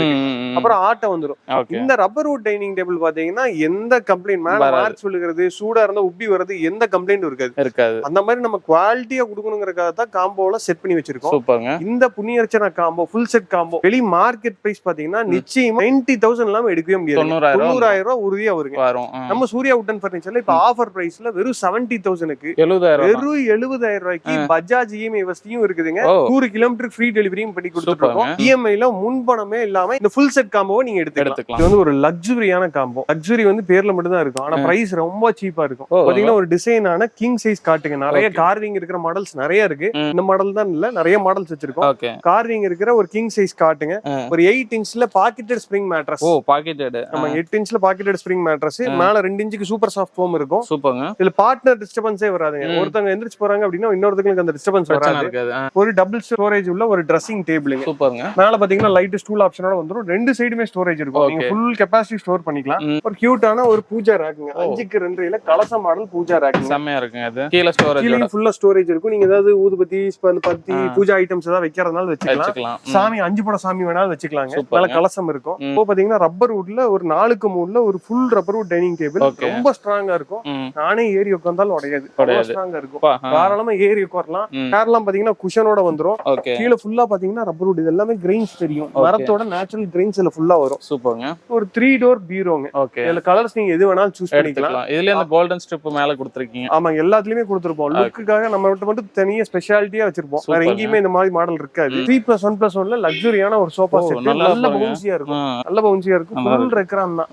அப்புறம் ஆட்டை வந்துரும். ஓகே இந்த ரப்பர் வுட் டைனிங் டேபிள் பாத்தீங்கன்னா எந்த கம்ப்ளைண்ட் மேல. மார்க்ஸ் விழுகிறது சூடா இருந்தா உப்பி வர்றது எந்த கம்ப்ளைண்ட் இருக்காது. இருக்காது. அந்த மாதிரி நம்ம குவாலிட்டியா கொடுக்கணுங்கிறதுக்காக தான் காம்போல செட் பண்ணி வச்சிருக்கோம். சூப்பருங்க. இந்த புண்ணியர்ச்சனா காம்போ ஃபுல் செட் காம்போ வெளி மார்க்கெட் பிரைஸ் பாத்தீங்கன்னா நிச்சயமா நைன்டி தௌசண்ட் இல்லாம எடுக்கவே முடியாது. தொண்ணூறாயிரம் ரூபா தொண்ணூறாயிரம் ரூபாய் உறுதியா வருங்க. வரும். நம்ம சூர்யா உட்டன் பர்னிச்சர்ல இப்ப ஆஃபர் பிரைஸ்ல வெறும் செவன்டி தௌசண்ட்க்கு எழுபதாயிரம். வெறும் எழுபதாயிரம் ரூபாய்க்கு பஜாஜ் இஎம்ஐ வசதியும் இருக்குதுங்க. நூறு கிலோமீட்டர் ஃப்ரீ டெலிவரியும் பண்ணி சூப்பருங்க. இஎம்ஐல முன்பணமே இல்லாம இந்த ஃபுல் செட் காம்போவை நீங்க எடுத்துக்கலாம். இது வந்து ஒரு லக்ஸுரியான காம்போ லக்ஸுரி வந்து பேர்ல மட்டும் தான் இருக்கும். ஆனா. பிரைஸ் ரொம்ப சீப்பா இருக்கும். பாத்தீங்கன்னா ஒரு டிசைனான கிங் சைஸ் காட்டுங்க நிறைய. கார்விங் இருக்கிற மாடல்ஸ் நிறைய இருக்கு. இந்த மாடல் தான் இல்ல நிறைய மாடல்ஸ் வச்சிருக்கோம். கார்விங் இருக்கிற ஒரு கிங் சைஸ் காட்டுங்க. ஒரு எயிட் இன்ச்ல பாக்கெட்டட் ஸ்ப்ரிங் மேட்ரஸ் ஓ பாக்கெட்டட் நம்ம எட்டு இன்ச்ல பாக்கெட்டட் ஸ்ப்ரிங் மேட்ரஸ். மேல ரெண்டு இன்ச்சுக்கு சூப்பர் சாஃப்ட் ஃபோம் இருக்கும். சூப்பருங்க. இதுல பார்ட்னர் டிஸ்டர்பன்ஸே வராதுங்க. ஒருத்தவங்க எந்திரிச்சு போறாங்க அப்படின்னா இன்னொருத்தங்களுக்கு அந்த டிஸ்டர்பன்ஸ் வராது. ஒரு டபுள் ஸ்டோரேஜ் உள்ள ஒரு ட்ரெஸ்ஸிங் டேபிளுங்க சூப்பருங்க. மேல பாத்தீங்கன்னா லைட் ஸ்டூல் ஆப்ஷனோட வந்துரும். ரெண்டு சைடுமே ஸ்டோரேஜ் இருக்கும். நீங்க. ஃபுல் கெபாசிட்டி ஸ்டோர் பண்ணிக்கலாம். ஒரு கியூட்டான ஒரு பூஜா ரேக்குங்க. அஞ்சுக்கு ரெண்டரைல கலச மாடல் பூஜா ரேக்குங்க செம்மையா இருக்குங்க அது. கீழே ஸ்டோரேஜ் ஃபுல்லா ஸ்டோரேஜ் இருக்கும். நீங்க ஏதாவது ஊதுபத்தி பத்தி. பூஜா ஐட்டம்ஸ் ஏதாவது வைக்கிறதுனால வச்சுக்கலாம். வச்சுக்கலாம். சாமி அஞ்சு படம் சாமி வேணாலும் வச்சுக்கலாங்க. சூப்பர்ங்க. நல்ல கலசம் இருக்கும். இப்போ பாத்தீங்கன்னா ரப்பர் வுட்ல ஒரு நாலுக்கு மூணுல ஒரு full rubber wood dining table. ரொம்ப ஸ்ட்ராங்கா இருக்கும். நானே ஏறி உட்காந்தாலும் உடையாது. ஸ்ட்ராங்கா இருக்கும். தாராளமா ஏறி உட்காரலாம். சேர்லாம் பாத்தீங்கன்னா குஷனோட வந்துரும். கீழே ஃபுல்லா பாத்தீங்கன்னா ரப்பர் வுட் இது எல்லாமே கிரெயின்ஸ் தெரியும். மரத்தோட நேச்சுரல் கிரெயின்ஸ் இதுல ஃபுல்லா வரும். சூப்பருங்க. ஒரு த்ரீ டோர் பீரோங்க இதுல கலர்ஸ் நீங்க எது வேணாலும் சூஸ் பண்ணிக்கலாம். இதுல இந்த கோல்டன் ஸ்ட்ரிப் மேல கொடுத்துருக்கீங்க. ஆமா எல்லாத்துலயுமே கொடுத்துருப்போம். லுக்குக்காக நம்ம மட்டும் மட்டும் தனியா ஸ்பெஷாலிட்டியா வச்சிருப்போம். வேற. எங்கேயுமே இந்த மாதிரி மாடல் இருக்காது. த்ரீ பிளஸ் ஒன் பிளஸ் ஒன்ல லக்ஸுரியான ஒரு சோஃபா செட் நல்லா. பவுன்சியா இருக்கும். நல்ல பவுன்சியா இருக்கும். ஃபுல் ரெக்ரான் தான்.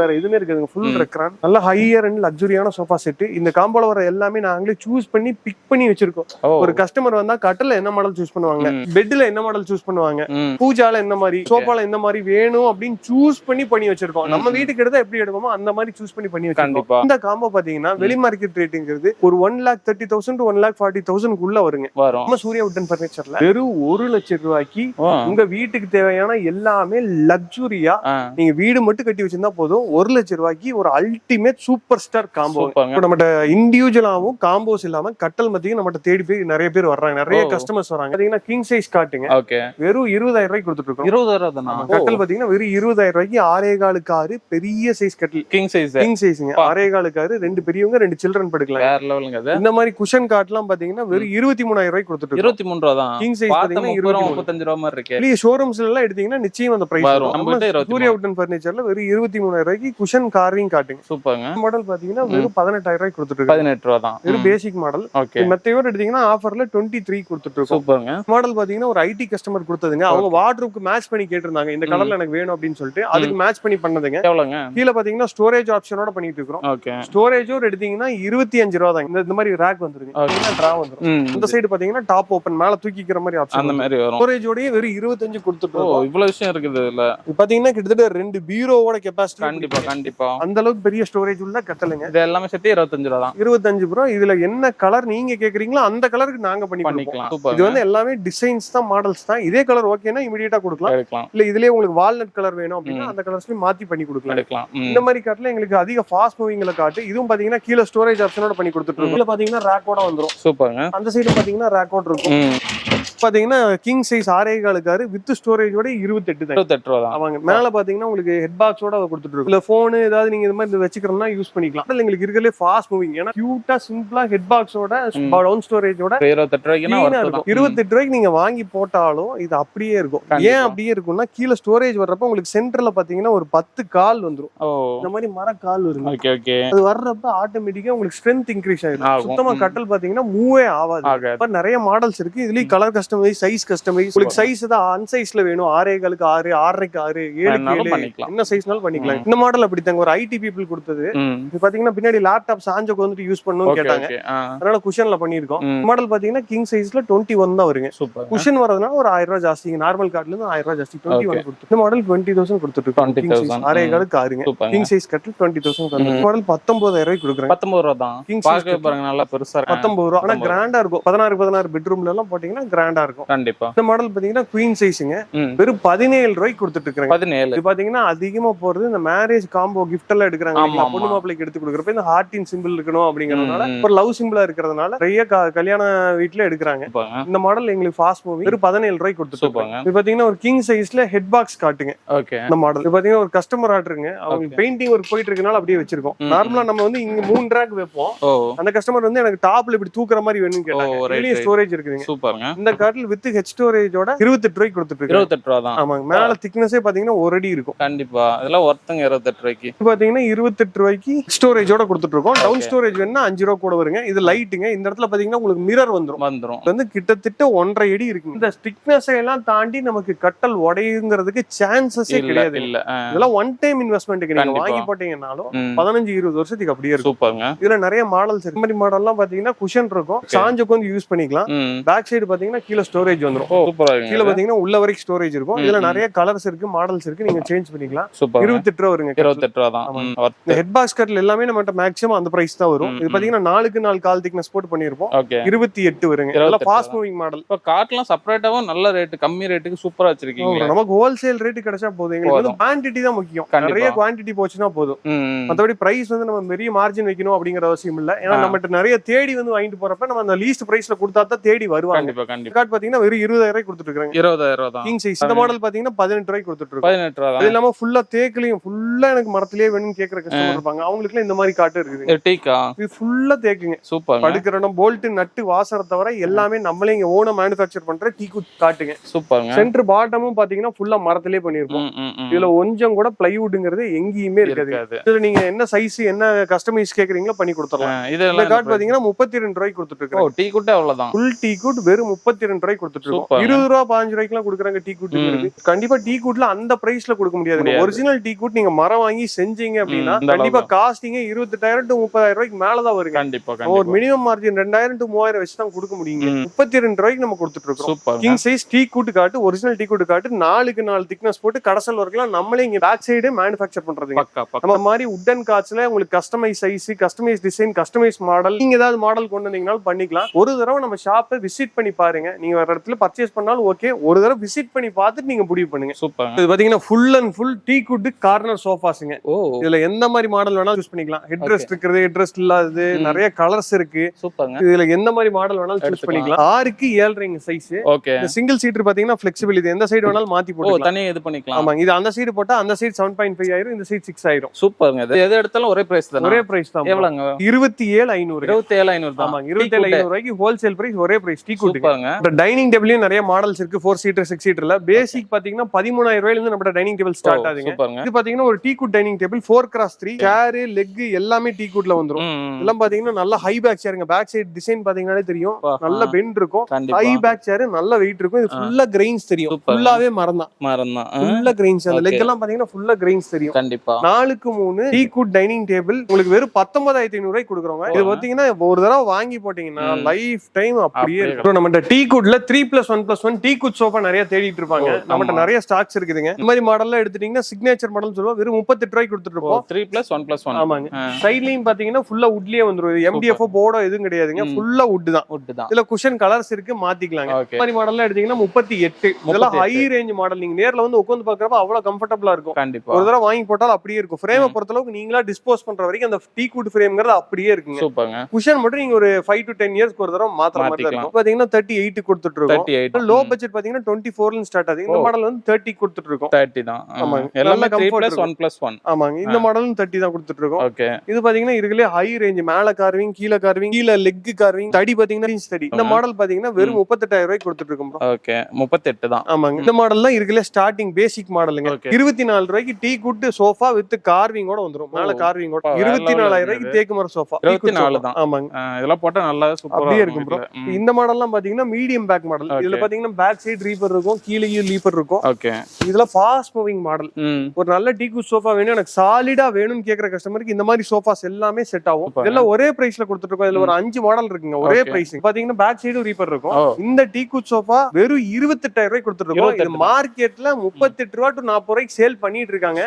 வேற எதுவுமே இருக்காதுங்க. ஃபுல். ரெக்ரான் நல்ல ஹையர் அண்ட் லக்ஸுரியான சோஃபா செட் இந்த காம்போல வர எல்லாமே நாங்களே சூஸ் பண்ணி பிக் பண்ணி வச்சிருக்கோம். ஒரு கஸ்டமர் வந்தா கட்டில என்ன மாடல் சூஸ் பண்ணுவாங்க. பெட்ல என்ன மாடல் சூஸ் பண்ணுவாங்க? பூஜால என்ன மாதிரி? சோஃபால என்ன மாதிரி வேணும் அப்படின்னு சூஸ் பண்ணி பண்ணி வச்சிருக்கோம். நம்ம. வீட்டுக்கு எடுத்தா எப்படி எடுப்போமோ அந்த மாதிரி சூஸ் பண்ணி பண்ணி வச்சிருக்கோம். இந்த காம்போ பாத்தீங்கன்னா வெளி மார்க்கெட் ரேட்டுங்கிறது ஒரு one lakh thirty thousand one lakh forty thousand உள்ள வருங்க. வரும். நம்ம சூர்யா உட்டன் பர்னிச்சர்ல வெறும் ஒரு லட்சம் ரூபாய்க்கு உங்க வீட்டுக்கு தேவையான எல்லாமே லக்ஸுரியா நீங்க வீடு மட்டும் கட்டி வச்சிருந்தா போதும். ஒரு லட்சம் ரூபாய்க்கு ஒரு அல்டிமேட் சூப்பர் ஸ்டார் காம்போ நம்மகிட்ட இண்டிவிஜுவலாவும் காம்போஸ் இல்லாம கட்டல் மத்தியும் நம்மகிட்ட தேடி போய் நிறைய பேர் வர்றாங்க. நிறைய. கஸ்டமர்ஸ் வராங்க. பாத்தீங்கன்னா கிங் சைஸ் காட்டுங்க. வெறும் இருபதாயிரம் ரூபாய்க்கு கொடுத்துட்டு இருக்கோம் இருபதாயிரம் கட்டல் பாத்தீங்கன்னா வெறும் இருபதாயிரம் ரூபாய்க்கு ஆறே காலுக்கு ஆறு பெரிய சைஸ் கட்டில். கிங் சைஸ் கிங் சைஸ்ங்க பா. ஆறே காலுக்கு ஆறு ரெண்டு பெரியவங்க ரெண்டு சில்ட்ரன் படுக்கலாம் வேற லெவலுங்க அது இந்த மாதிரி குஷன் காட்லாம் பாத்தீங்கன்னா வெறும் இருபத்தி மூணாயிரம் ரூபாய்க்கு கொடுத்துட்டு இருபத்தி மூணு ரூபா தான். கிங் சைஸ் பாத்தீங்கன்னா மூணு. முப்பத்தஞ்சு ரூபா மாதிரி இருக்கு. வெளிய ஷோரூம்ஸ்ல எல்லாம் எடுத்தீங்கன்னா நிச்சயம் அந்த பிரைஸ் வரும். நம்ம சூர்யா உட்டன் பர்னிச்சர்ல வெறும் இருபத்தி மூணாயிரம் ரூபாய்க்கு குஷன் காரையும் காட்டுங்க. சூப்பர்ங்க. மாடல் பாத்தீங்கன்னா வெறும் பதினெட்டாயிரம் ரூபாய்க்கு கொடுத்துட்டு பதினெட்டு ரூபா தான். வெறும் பேசிக் மாடல் ஓகே. மெத்தையோட எடுத்தீங்கன்னா ஆஃபர்ல டுவெண்ட்டி த்ரீ கொடுத்துட்டு இருக்கோம். சூப்பர்ங்க. மாடல் பாத்தீங்கன்னா ஒரு ஐடி கஸ்டமர் கொடுத்ததுங்க. அவங்க வார்ட்ரூப்க்கு மேட்ச் பண்ணி கேட்டிருந்தாங்க. இந்த கலர்ல எனக்கு வேணும் அப்படின்னு சொல்லிட்டு அதுக்கு மேட்ச் பண்ணி பண்ணதுங்க. எவ்வளோங்க? கீழே பாத்தீங்கன்னா ஸ்டோரேஜ் ஆப்ஷனோட பண்ணிட்டு இருக்கோம் ஓகே. ஸ்டோரேஜோட எடுத்தீங்கன்னா இருபத்தி அஞ்சு ரூபா தான். இந்த- இந்த மாதிரி ரேக் வந்துருங்க Okay. டிரா வந்துரும். இந்த சைடு பாத்தீங்கன்னா டாப் ஓபன் மேல தூக்கிக்கிற மாதிரி அந்த ஆப்ஷன் மாதிரி வரும். ஸ்டோரேஜோடய வெறும் இருபத்தஞ்சு கொடுத்துட்டு ஓ இருக்கோம். இவ்வளவு விஷயம் இருக்குது இல்ல இது பாத்தீங்கன்னா கிட்டத்தட்ட ரெண்டு பீரோவோட கெப்பாசிட்டி கண்டிப்பா கண்டிப்பா. அந்த அளவுக்கு பெரிய ஸ்டோரேஜ் உள்ள கட்டலுங்க. இது எல்லாமே சேர்த்து இருபத்தஞ்சு ரூபா தான். இருபத்தஞ்சு ப்ரோ இதுல என்ன கலர் நீங்க கேக்குறீங்களோ அந்த கலருக்கு நாங்க பண்ணி பண்ணிக்கலாம் இது வந்து எல்லாமே டிசைன்ஸ் தான் மாடல்ஸ் தான். இதே கலர் ஓகேனா இமிடியேட்டா கொடுக்கலாம். இல்ல இதுலயே உங்களுக்கு வால்நட் கலர் வேணும் அப்படின்னா. அந்த கலர்ஸ்லயும் மாத்தி பண்ணி கொடுக்கலாம். இந்த மாதிரி காட்டுல எங்களுக்கு அதிக ஃபாஸ்ட் மூவிங்ல காட்டு. இதுவும் பாத்தீங்கன்னா கீழே ஸ்டோரேஜ் ஆப்ஷனோட பண்ணி கொடுத்துட்டு இருக்கோம் இதுல பாத்தீங்கன்னா ரேக்கோட வந்துரும். சூப்பர்ங்க. அந்த சைடு பாத்தீங்கன்னா ரேக்கோட் இருக்கும். பாத்தீங்கன்னா கிங் சைஸ் ஆரே காலுக்காரு வித் ஸ்டோரேஜோட இருபத்தெட்டு தான். இருபத்தெட்டு ரூபா அவங்க மேல பாத்தீங்கன்னா உங்களுக்கு ஹெட் பாக்ஸோட அதை கொடுத்துட்டு இருக்கும். இல்ல போன் ஏதாவது நீங்க இந்த மாதிரி வச்சுக்கிறோம்னா யூஸ் பண்ணிக்கலாம். அதுல எங்களுக்கு இருக்கிறதுலே ஃபாஸ்ட் மூவிங் ஏன்னா கியூட்டா சிம்பிளா ஹெட் பாக்ஸோட. டவுன் ஸ்டோரேஜோட இருபத்தெட்டு தான். இருபத்தெட்டு ரூபாய்க்கு நீங்க வாங்கி போட்டாலும் இது அப்படியே இருக்கும். ஏன் அப்படியே இருக்கும்னா கீழே ஸ்டோரேஜ் வர்றப்ப உங்களுக்கு சென்டர்ல பாத்தீங்கன்னா ஒரு பத்து கால் வந்துரும். இந்த மாதிரி மர கால் வரும் ஓகே ஓகே. அது வர்றப்ப ஆட்டோமேட்டிக்கா உங்களுக்கு ஸ்ட்ரென்த் இன்க்ரீஸ் ஆயிடும். சுத்தமா. கட்டல் பாத்தீங்கன்னா மூவே ஆகாது. இப்ப நிறைய மாடல்ஸ் இருக்கு. இதுலயும் கலர் கஸ்டமைஸ் சைஸ் கஸ்டமைஸ் உங்களுக்கு சைஸ் தான் அன்சைஸ்ல வேணும். ஆறே காலுக்கு ஆறு ஆறரைக்கு ஆறு ஏழுக்கு ஏழு. பண்ணிக்கலாம். என்ன சைஸ்னாலும் பண்ணிக்கலாம். இந்த மாடல் அப்படித்தாங்க. ஒரு ஐடி பீப்புள் கொடுத்தது. இது பாத்தீங்கன்னா பின்னாடி லேப்டாப் சாஞ்சக்கு வந்துட்டு யூஸ் பண்ணணும்னு கேட்டாங்க. அதனால குஷன்ல பண்ணிருக்கோம். மாடல் பாத்தீங்கன்னா கிங் சைஸ்ல டுவெண்ட்டி ஒன் தான் வருங்க. குஷன் வரதுனால ஒரு ஆயிரம் ரூபாய் ஜாஸ்தி. நார்மல் கார்ட்ல இருந்து ஆயிரம் ரூபாய் ஜாஸ்தி. டுவெண்ட்டி ஒன் கொடுத்து. இந்த மாடல் டுவெண்ட்டி தௌசண்ட் கொடுத்துட்டு இருக்கோம். 20,000. ஆறே. காலுக்கு ஆறுங்க. கிங் சைஸ் கட்டில் டுவெண்ட்டி தௌசண்ட். மாடல் பத்தொன்பதாயிரம் ரூபாய்க்கு கொடுக்குறேன். பத்தொன்பது ரூபா தான். Size பார்க்கவே பாருங்க நல்லா பெருசா பத்தொன்பது ரூபா. ஆனா. கிராண்டா இருக்கும். பதினாறு பதினாறு பெட்ரூம்ல எல்லாம் போட்டீங்கன்னா கிராண்டா இருக்கும். கண்டிப்பா. இந்த மாடல் பாத்தீங்கன்னா குவீன் சைஸுங்க வெறும் பதினேழு ரூபாய்க்கு கொடுத்துட்டு இருக்காங்க பதினேழு. இது பாத்தீங்கன்னா அதிகமா போறது இந்த மேரேஜ் காம்போ கிஃப்ட் எல்லாம் எடுக்கிறாங்க. பொண்ணு மாப்பிளைக்கு எடுத்து கொடுக்குறப்ப இந்த ஹார்டின் சிம்பிள் இருக்கணும் அப்படிங்கறதுனால. ஒரு லவ் சிம்பிளா இருக்கிறதுனால நிறைய கல்யாண வீட்டுல எடுக்கிறாங்க. இந்த மாடல் எங்களுக்கு ஃபாஸ்ட் மூவி வெறும் பதினேழு ரூபாய்க்கு கொடுத்துட்டு சூப்பர்ங்க. இது பாத்தீங்கன்னா ஒரு கிங் சைஸ்ல ஹெட் பாக்ஸ் காட்டுங்க. இந்த மாடல் இது பாத்தீங்கன்னா ஒரு கஸ்டமர் ஆர்டருங்க அவங்க. பெயிண்டிங் ஒர்க் போயிட்டு இருக்கனால அப்படியே வச்சிருக்கோம். நார்மலா நம்ம வந்து இங்க மூணு ரேக் வைப்போம். அந்த கஸ்டமர் வந்து எனக்கு டாப்ல இப்படி தூக்குற மாதிரி வேணும்னு கேட்டாங்க. ஸ்டோரேஜ் இருக்குதுங்க. இந்த கார்டில் வித் ஹெச் ஸ்டோரேஜோட இருபத்தெட்டு ரூபாய்க்கு கொடுத்துட்டு இருபத்தெட்டு ரூபா தான். ஆமாங்க. மேல திக்னஸே பாத்தீங்கன்னா ஒரு அடி இருக்கும். கண்டிப்பா. இதெல்லாம் ஒருத்தங்க இருபத்தெட்டு ரூபாய்க்கு. பாத்தீங்கன்னா இருபத்தெட்டு ரூபாய்க்கு ஸ்டோரேஜோட கொடுத்துட்டு இருக்கோம். டவுன். ஸ்டோரேஜ் வேணா அஞ்சு ரூபா கூட வருங்க. இது லைட்டுங்க இந்த இடத்துல பாத்தீங்கன்னா உங்களுக்கு மிரர் வந்துரும். வந்துரும். இது வந்து கிட்டத்தட்ட ஒன்றரை அடி இருக்கு இந்த ஸ்டிக்னஸ் எல்லாம் தாண்டி நமக்கு கட்டல் உடையுங்கிறதுக்கு சான்சஸே கிடையாது. இல்ல. இதெல்லாம் ஒன் டைம் இன்வெஸ்ட்மெண்ட்டுக்கு நீங்க. வாங்கி போட்டீங்கன்னாலும் ம். பதினஞ்சு இருபது வருஷத்துக்கு அப்படியே இருக்கும். சூப்பர்ங்க. இதுல நிறைய மாடல்ஸ் இருக்கு. மாதிரி மாடல்லாம் பாத்தீங்கன்னா குஷன் இருக்கும். சாஞ்சுக்கு வந்து யூஸ் பண்ணிக்கலாம். பேக் சைடு பாத்தீங்கன்னா கீழே ஸ்டோரேஜ் வந்துரும். ஓ சூப்பரா கீழே பாத்தீங்கன்னா உள்ள வரைக்கும் ஸ்டோரேஜ் இருக்கும். இதுல. நிறைய கலர்ஸ் இருக்கு மாடல்ஸ் இருக்கு. நீங்க சேஞ்ச் பண்ணிக்கலாம். இருபத்தெட்டு ரூபா வருங்க இருபத்தெட்டு ரூபா தான். ஹெட் பாக்ஸ் கட்ல எல்லாமே நம்ம மேக்ஸிமம் அந்த பிரைஸ் தான் வரும். இது. பாத்தீங்கன்னா நாலுக்கு நாலு கால் திக்னஸ் போட்டு பண்ணிருப்போம் இருபத்தி எட்டு வருங்க. எட்டு ஃபாஸ்ட். மூவிங் மாடல் இப்போ கார்ட்லாம் செப்பரேட்டாவும் நல்ல ரேட்டு கம்மி ரேட்டுக்கு சூப்பரா வச்சிருக்கீங்க நமக்கு ஹோல்சேல் ரேட் கிடைச்சா போதும். எங்களுக்கு வந்து. குவான்டிட்டி தான் முக்கியம். நிறைய குவான்டிட்டி போச்சுன்னா போதும். ம், ம். மத்தபடி பிரைஸ் வந்து நம்ம பெரிய மார்ஜின் வைக்கணும் அப்படிங்கிற அவசியம் இல்ல. ஏன்னா. நம்மகிட்ட நிறைய தேடி வந்து வாங்கிட்டு போறப்ப நம்ம அந்த லீஸ்ட் பிரைஸ்ல கொடுத்தா தான் தேடி வருவாங்க. கார்டு பாத்தீங்கன்னா வெறும் இருபதாயிரம் ரூபாய் கொடுத்துட்டு இருக்காங்க இருபதாயிரம் கிங் சைஸ் இந்த மாடல் பாத்தீங்கன்னா பதினெட்டு ரூபாய்க்கு கொடுத்துட்டு பதினெட்டு ரூபா அது தான் இல்லாம ஃபுல்லா தேக்குலயும் ஃபுல்லா எனக்கு மரத்திலேயே வேணும்னு கேக்குற கஸ்டமர் இருப்பாங்க. அவங்களுக்கு இந்த மாதிரி காட்டு இருக்குது. டீக்கா? இது ஃபுல்லா தேக்குங்க. சூப்பர் படுக்கிற இடம் போல்ட் நட்டு வாசரை தவிர எல்லாமே நம்மளே இங்க ஓன மேனுஃபேக்சர் பண்ற டீ குட் காட்டுங்க. சூப்பர்ங்க. சென்டர் பாட்டமும் பாத்தீங்கன்னா ஃபுல்லா மரத்திலே பண்ணிருப்போம். இதுல கொஞ்சம் கூட பிளைவுட்ங்கிறது எங்கேயுமே இருக்காது. இதுல நீங்க என்ன சைஸ் என்ன கஸ்டமைஸ் கேக்குறீங்களோ பண்ணி கொடுத்துடலாம். இந்த கார்டு பாத்தீங்கன்னா முப்பத்தி ரெண்டு ரூபாய்க்கு கொடுத்துட்டு இருக்கோம் டீ குட்டே அவ்வளவுதான். ஃபுல் டீ குட் வெறும் முப்பத்தி ரெண்டு ரெண்டு ரூபாய்க்கு கொடுத்துட்டு இருக்கோம். இருபது ரூபா பதினஞ்சு ரூபாய்க்கு எல்லாம் கொடுக்குறாங்க டீ குட் ம். இருக்கு கண்டிப்பா டீ குட்ல அந்த பிரைஸ்ல கொடுக்க முடியாது. ஒரிஜினல் டீ குட் நீங்க மரம் வாங்கி செஞ்சீங்க அப்படின்னா கண்டிப்பா. காஸ்டிங்க இருபத்தெட்டாயிரம் டு முப்பதாயிரம் ரூபாய்க்கு மேலதான் வருங்க. கண்டிப்பா ஒரு மினிமம் மார்ஜின் ரெண்டாயிரம் டு மூவாயிரம் வச்சு தான் கொடுக்க முடியுங்க. முப்பத்தி ரெண்டு ரூபாய்க்கு நம்ம கொடுத்துட்டு இருக்கோம் கிங் சைஸ் டீ கூட்டு காட்டு ஒரிஜினல் டீ கூட்டு காட்டு நாலுக்கு நாலு திக்னஸ் போட்டு கடைசல் ஒர்க்லாம் நம்மளே இங்க பேக் சைடு மேனுஃபேக்சர் பக்கா நம்ம மாதிரி உட்டன் காட்ஸ்ல உங்களுக்கு customise size customise design customise model நீங்க ஏதாவது மாடல் கொண்டு வந்தீங்கனாலும் பண்ணிக்கலாம். ஒரு தடவை நம்ம ஷாப்பை விசிட் பண்ணி பாருங்க. நீங்க வேற இடத்துல பர்ச்சேஸ் பண்ணாலும் ஓகே ஒரு தடவை விசிட் பண்ணி பார்த்துட்டு நீங்க முடிவு பண்ணுங்க. சூப்பர். இது பாத்தீங்கன்னா full and full teak wood corner சோஃபாஸுங்க இதுல எந்த மாதிரி மாடல் வேணாலும் யூஸ் பண்ணிக்கலாம். ஹெட் ரெஸ்ட் இருக்கிறது ஹெட் ரெஸ்ட் இல்லாதது. நிறைய கலர்ஸ் இருக்கு. இதுல எந்த மாதிரி மாடல் வேணாலும் சூஸ். பண்ணிக்கலாம். ஆறுக்கு ஏழரைங்க சைஸ் ஓகே இந்த சிங்கிள் சீட்டர் பாத்தீங்கன்னா ஃபிளெக்சிபிள் இது எந்த சைடு வேணாலும் மாத்தி ஓ போட்டுக்கலாம். தனியா இது பண்ணிக்கலாம். ஆமாங்க. இது அந்த சைடு போட்டா அந்த சைடு செவன் பாயிண்ட் ஃபைவ் ஆயிரும் இந்த சைடு சிக்ஸ் ஆயிரும். சூப்பர்ங்க. இது எது எடுத்தாலும் ஒரே பிரைஸ் தானே? ஒரே பிரைஸ் தான் எவ்வளவுங்க இருபத்தி ஏழு ஐநூறு. இருபத்தி ஏழு ஐநூறு ஆமாங்க. இருபத்தி ஏழு ஐநூறு ரூபாய்க்கு ஹோல்சேல் பிரைஸ் ஒரே பிரைஸ் டீ கூட்டுக்கு இந்த டைனிங் டேபிளையும் நிறைய மாடல்ஸ் இருக்கு. ஃபோர் சீட்டர் சிக்ஸ் சீட்டர்ல பேசிக் பாத்தீங்கன்னா பதிமூணாயிரம் ரூபாயில இருந்து நம்ம டைனிங் டேபிள் ஸ்டார்ட் ஆகுதுங்க இது பாத்தீங்கன்னா ஒரு teak wood dining table four cross three chair leg எல்லாமே டீ குட்ல வந்துரும். இதெல்லாம் பாத்தீங்கன்னா நல்ல ஹை பேக் சேருங்க பேக் சைடு டிசைன் பாத்தீங்கன்னாலே தெரியும். நல்ல. பெண்ட் இருக்கும். ஹை பேக் சேரு நல்ல வெயிட் இருக்கும். இது. ஃபுல்லா கிரெயின்ஸ் தெரியும். ஃபுல்லாவே மரம் தான் மரம் தான் ஆ, ஃபுல்லா கிரெயின்ஸ் அந்த. லெக் எல்லாம் பாத்தீங்கன்னா ஃபுல்லா கிரெயின்ஸ் தெரியும். கண்டிப்பா. நாலுக்கு மூணு டீ குட் டைனிங் டேபிள் உங்களுக்கு வெறும் பத்தொன்பதாயிரத்தி ஐநூறு ரூபாய்க்கு கொடுக்குறோங்க இது. பாத்தீங்கன்னா ஒரு தடவை வாங்கி போட்டீங்கன்னா. லைஃப் டைம் அப்படியே இருக்கும். நம்ம teak குட்ல three plus one plus one teak wood sofa நிறைய தேடிட்டு இருப்பாங்க. நம்மகிட்ட. நிறைய ஸ்டாக்ஸ் இருக்குதுங்க. இந்த மாதிரி மாடல்லாம் எடுத்துட்டீங்கன்னா சிக்னேச்சர் மாடல் சொல்லுவோம். வெறும் முப்பத்தெட்டு ரூபாய்க்கு கொடுத்துட்டு இருப்போம். Three plus one plus one ஆமாங்க. சைட்லயும் பாத்தீங்கன்னா ஃபுல்லா உட்லயே வந்துரும். எம்டிஎஃப் போர்டோ எதுவும் கிடையாதுங்க. ஃபுல்லா உட் தான். வுட் தான். இதுல குஷன் கலர்ஸ் இருக்கு மாத்திக்கலாங்க. இந்த மாதிரி மாடல்லாம் எடுத்தீங்கன்னா முப்பத்தி எட்டு. இதெல்லாம் ஹை 38. ரேஞ்ச் மாடல் நீங்க நேர்ல வந்து உட்காந்து பாக்குறப்ப அவ்வளவு கம்ஃபர்டபுளா இருக்கும். கண்டிப்பா. ஒரு தடவை வாங்கி போட்டாலும் அப்படியே இருக்கும். ஃப்ரேமை ம். பொறுத்தளவுக்கு நீங்களா டிஸ்போஸ் பண்ற வரைக்கும் அந்த டீ குட் ஃப்ரேம்ங்கிறது அப்படியே இருக்குங்க. குஷன் மட்டும் நீங்க ஒரு ஃபைவ் டு டென் இயர்ஸ்க்கு ஒரு தடவை மாத்திர மாதிரி. இருக்கும். பாத்தீங்கன்னா தேர்ட்டி எயிட் கொடுத்துட்டு இருக்கோம் லோ பட்ஜெட் பாத்தீங்கன்னா டுவெண்ட்டி ஃபோர்ல ஸ்டார்ட் ஆகுது இந்த. மாடல் வந்து தேர்ட்டி கொடுத்துட்டு இருக்கோம் தேர்ட்டி தான். ஆமாங்க. எல்லாமே இருக்கும். ஒன் பிளஸ் ஒன் ஆமாங்க இந்த. மாடலும் தேர்ட்டி தான் கொடுத்துட்டு இருக்கோம் ஓகே இது பாத்தீங்கன்னா இருக்குல்லே ஹை ரேஞ்ச் மேல கார்விங் கீழே கார்விங் கீழே லெக் கார்விங் தடி பாத்தீங்கன்னா inch தடி இந்த. மாடல் பாத்தீங்கன்னா வெறும் முப்பத்தெட்டாயிரம் ரூபாய்க்கு கொடுத்துட்டு இருக்கோம். ஓகே முப்பத்தெட்டு தான் ஆமாங்க இந்த மாடல்லாம் இருக்குல்ல ஸ்டார்டிங் பேசிக் மாடலுங்க. இருபத்தி நாலு ரூபாய்க்கு டீ குட் சோஃபா வித் கார்விங்கோட வந்துரும் மேல. கார்விங்கோட அப்பா, வேற இருபத்தி நாலாயிரம். ரூபாய்க்கு தேக்கு மர சோஃபா இருபத்தி நாலு தான். ஆமாங்க இதெல்லாம் போட்டா நல்லா சூப்பரா இருக்கும். இந்த மாடல்லாம் பாத்தீங்கன்னா மீடியம் பேக் மாடல் இதுல. பாத்தீங்கன்னா பேக் சைடு ரீப்பர் இருக்கும் கீழேயும் லீப்பர் இருக்கும். ஓகே இதுல ஃபாஸ்ட் மூவிங் மாடல் ஒரு நல்ல டீ குட் சோஃபா வேணும் எனக்கு சாலிடா வேணும்னு கேக்குற கஸ்டமருக்கு இந்த மாதிரி சோஃபாஸ் எல்லாமே செட் ஆகும். இதெல்லாம் ஒரே பிரைஸ்ல கொடுத்துட்டு இருக்கோம் இதுல ஒரு அஞ்சு மாடல் இருக்குங்க. ஒரே. பிரைஸ் பாத்தீங்கன்னா பேக் சைடு ரீப்பர் இருக்கும். இந்த டீ குட் சோஃபா வெறும் இருபத்தெட்டாயிரம் ரூபாய் கொடுத்துட்டு இருக்கோம் இது 28,000. மார்க்கெட்ல முப்பத்தெட்டு ரூபா டு நாற்பது ரூபாய்க்கு சேல் பண்ணிட்டு இருக்காங்க.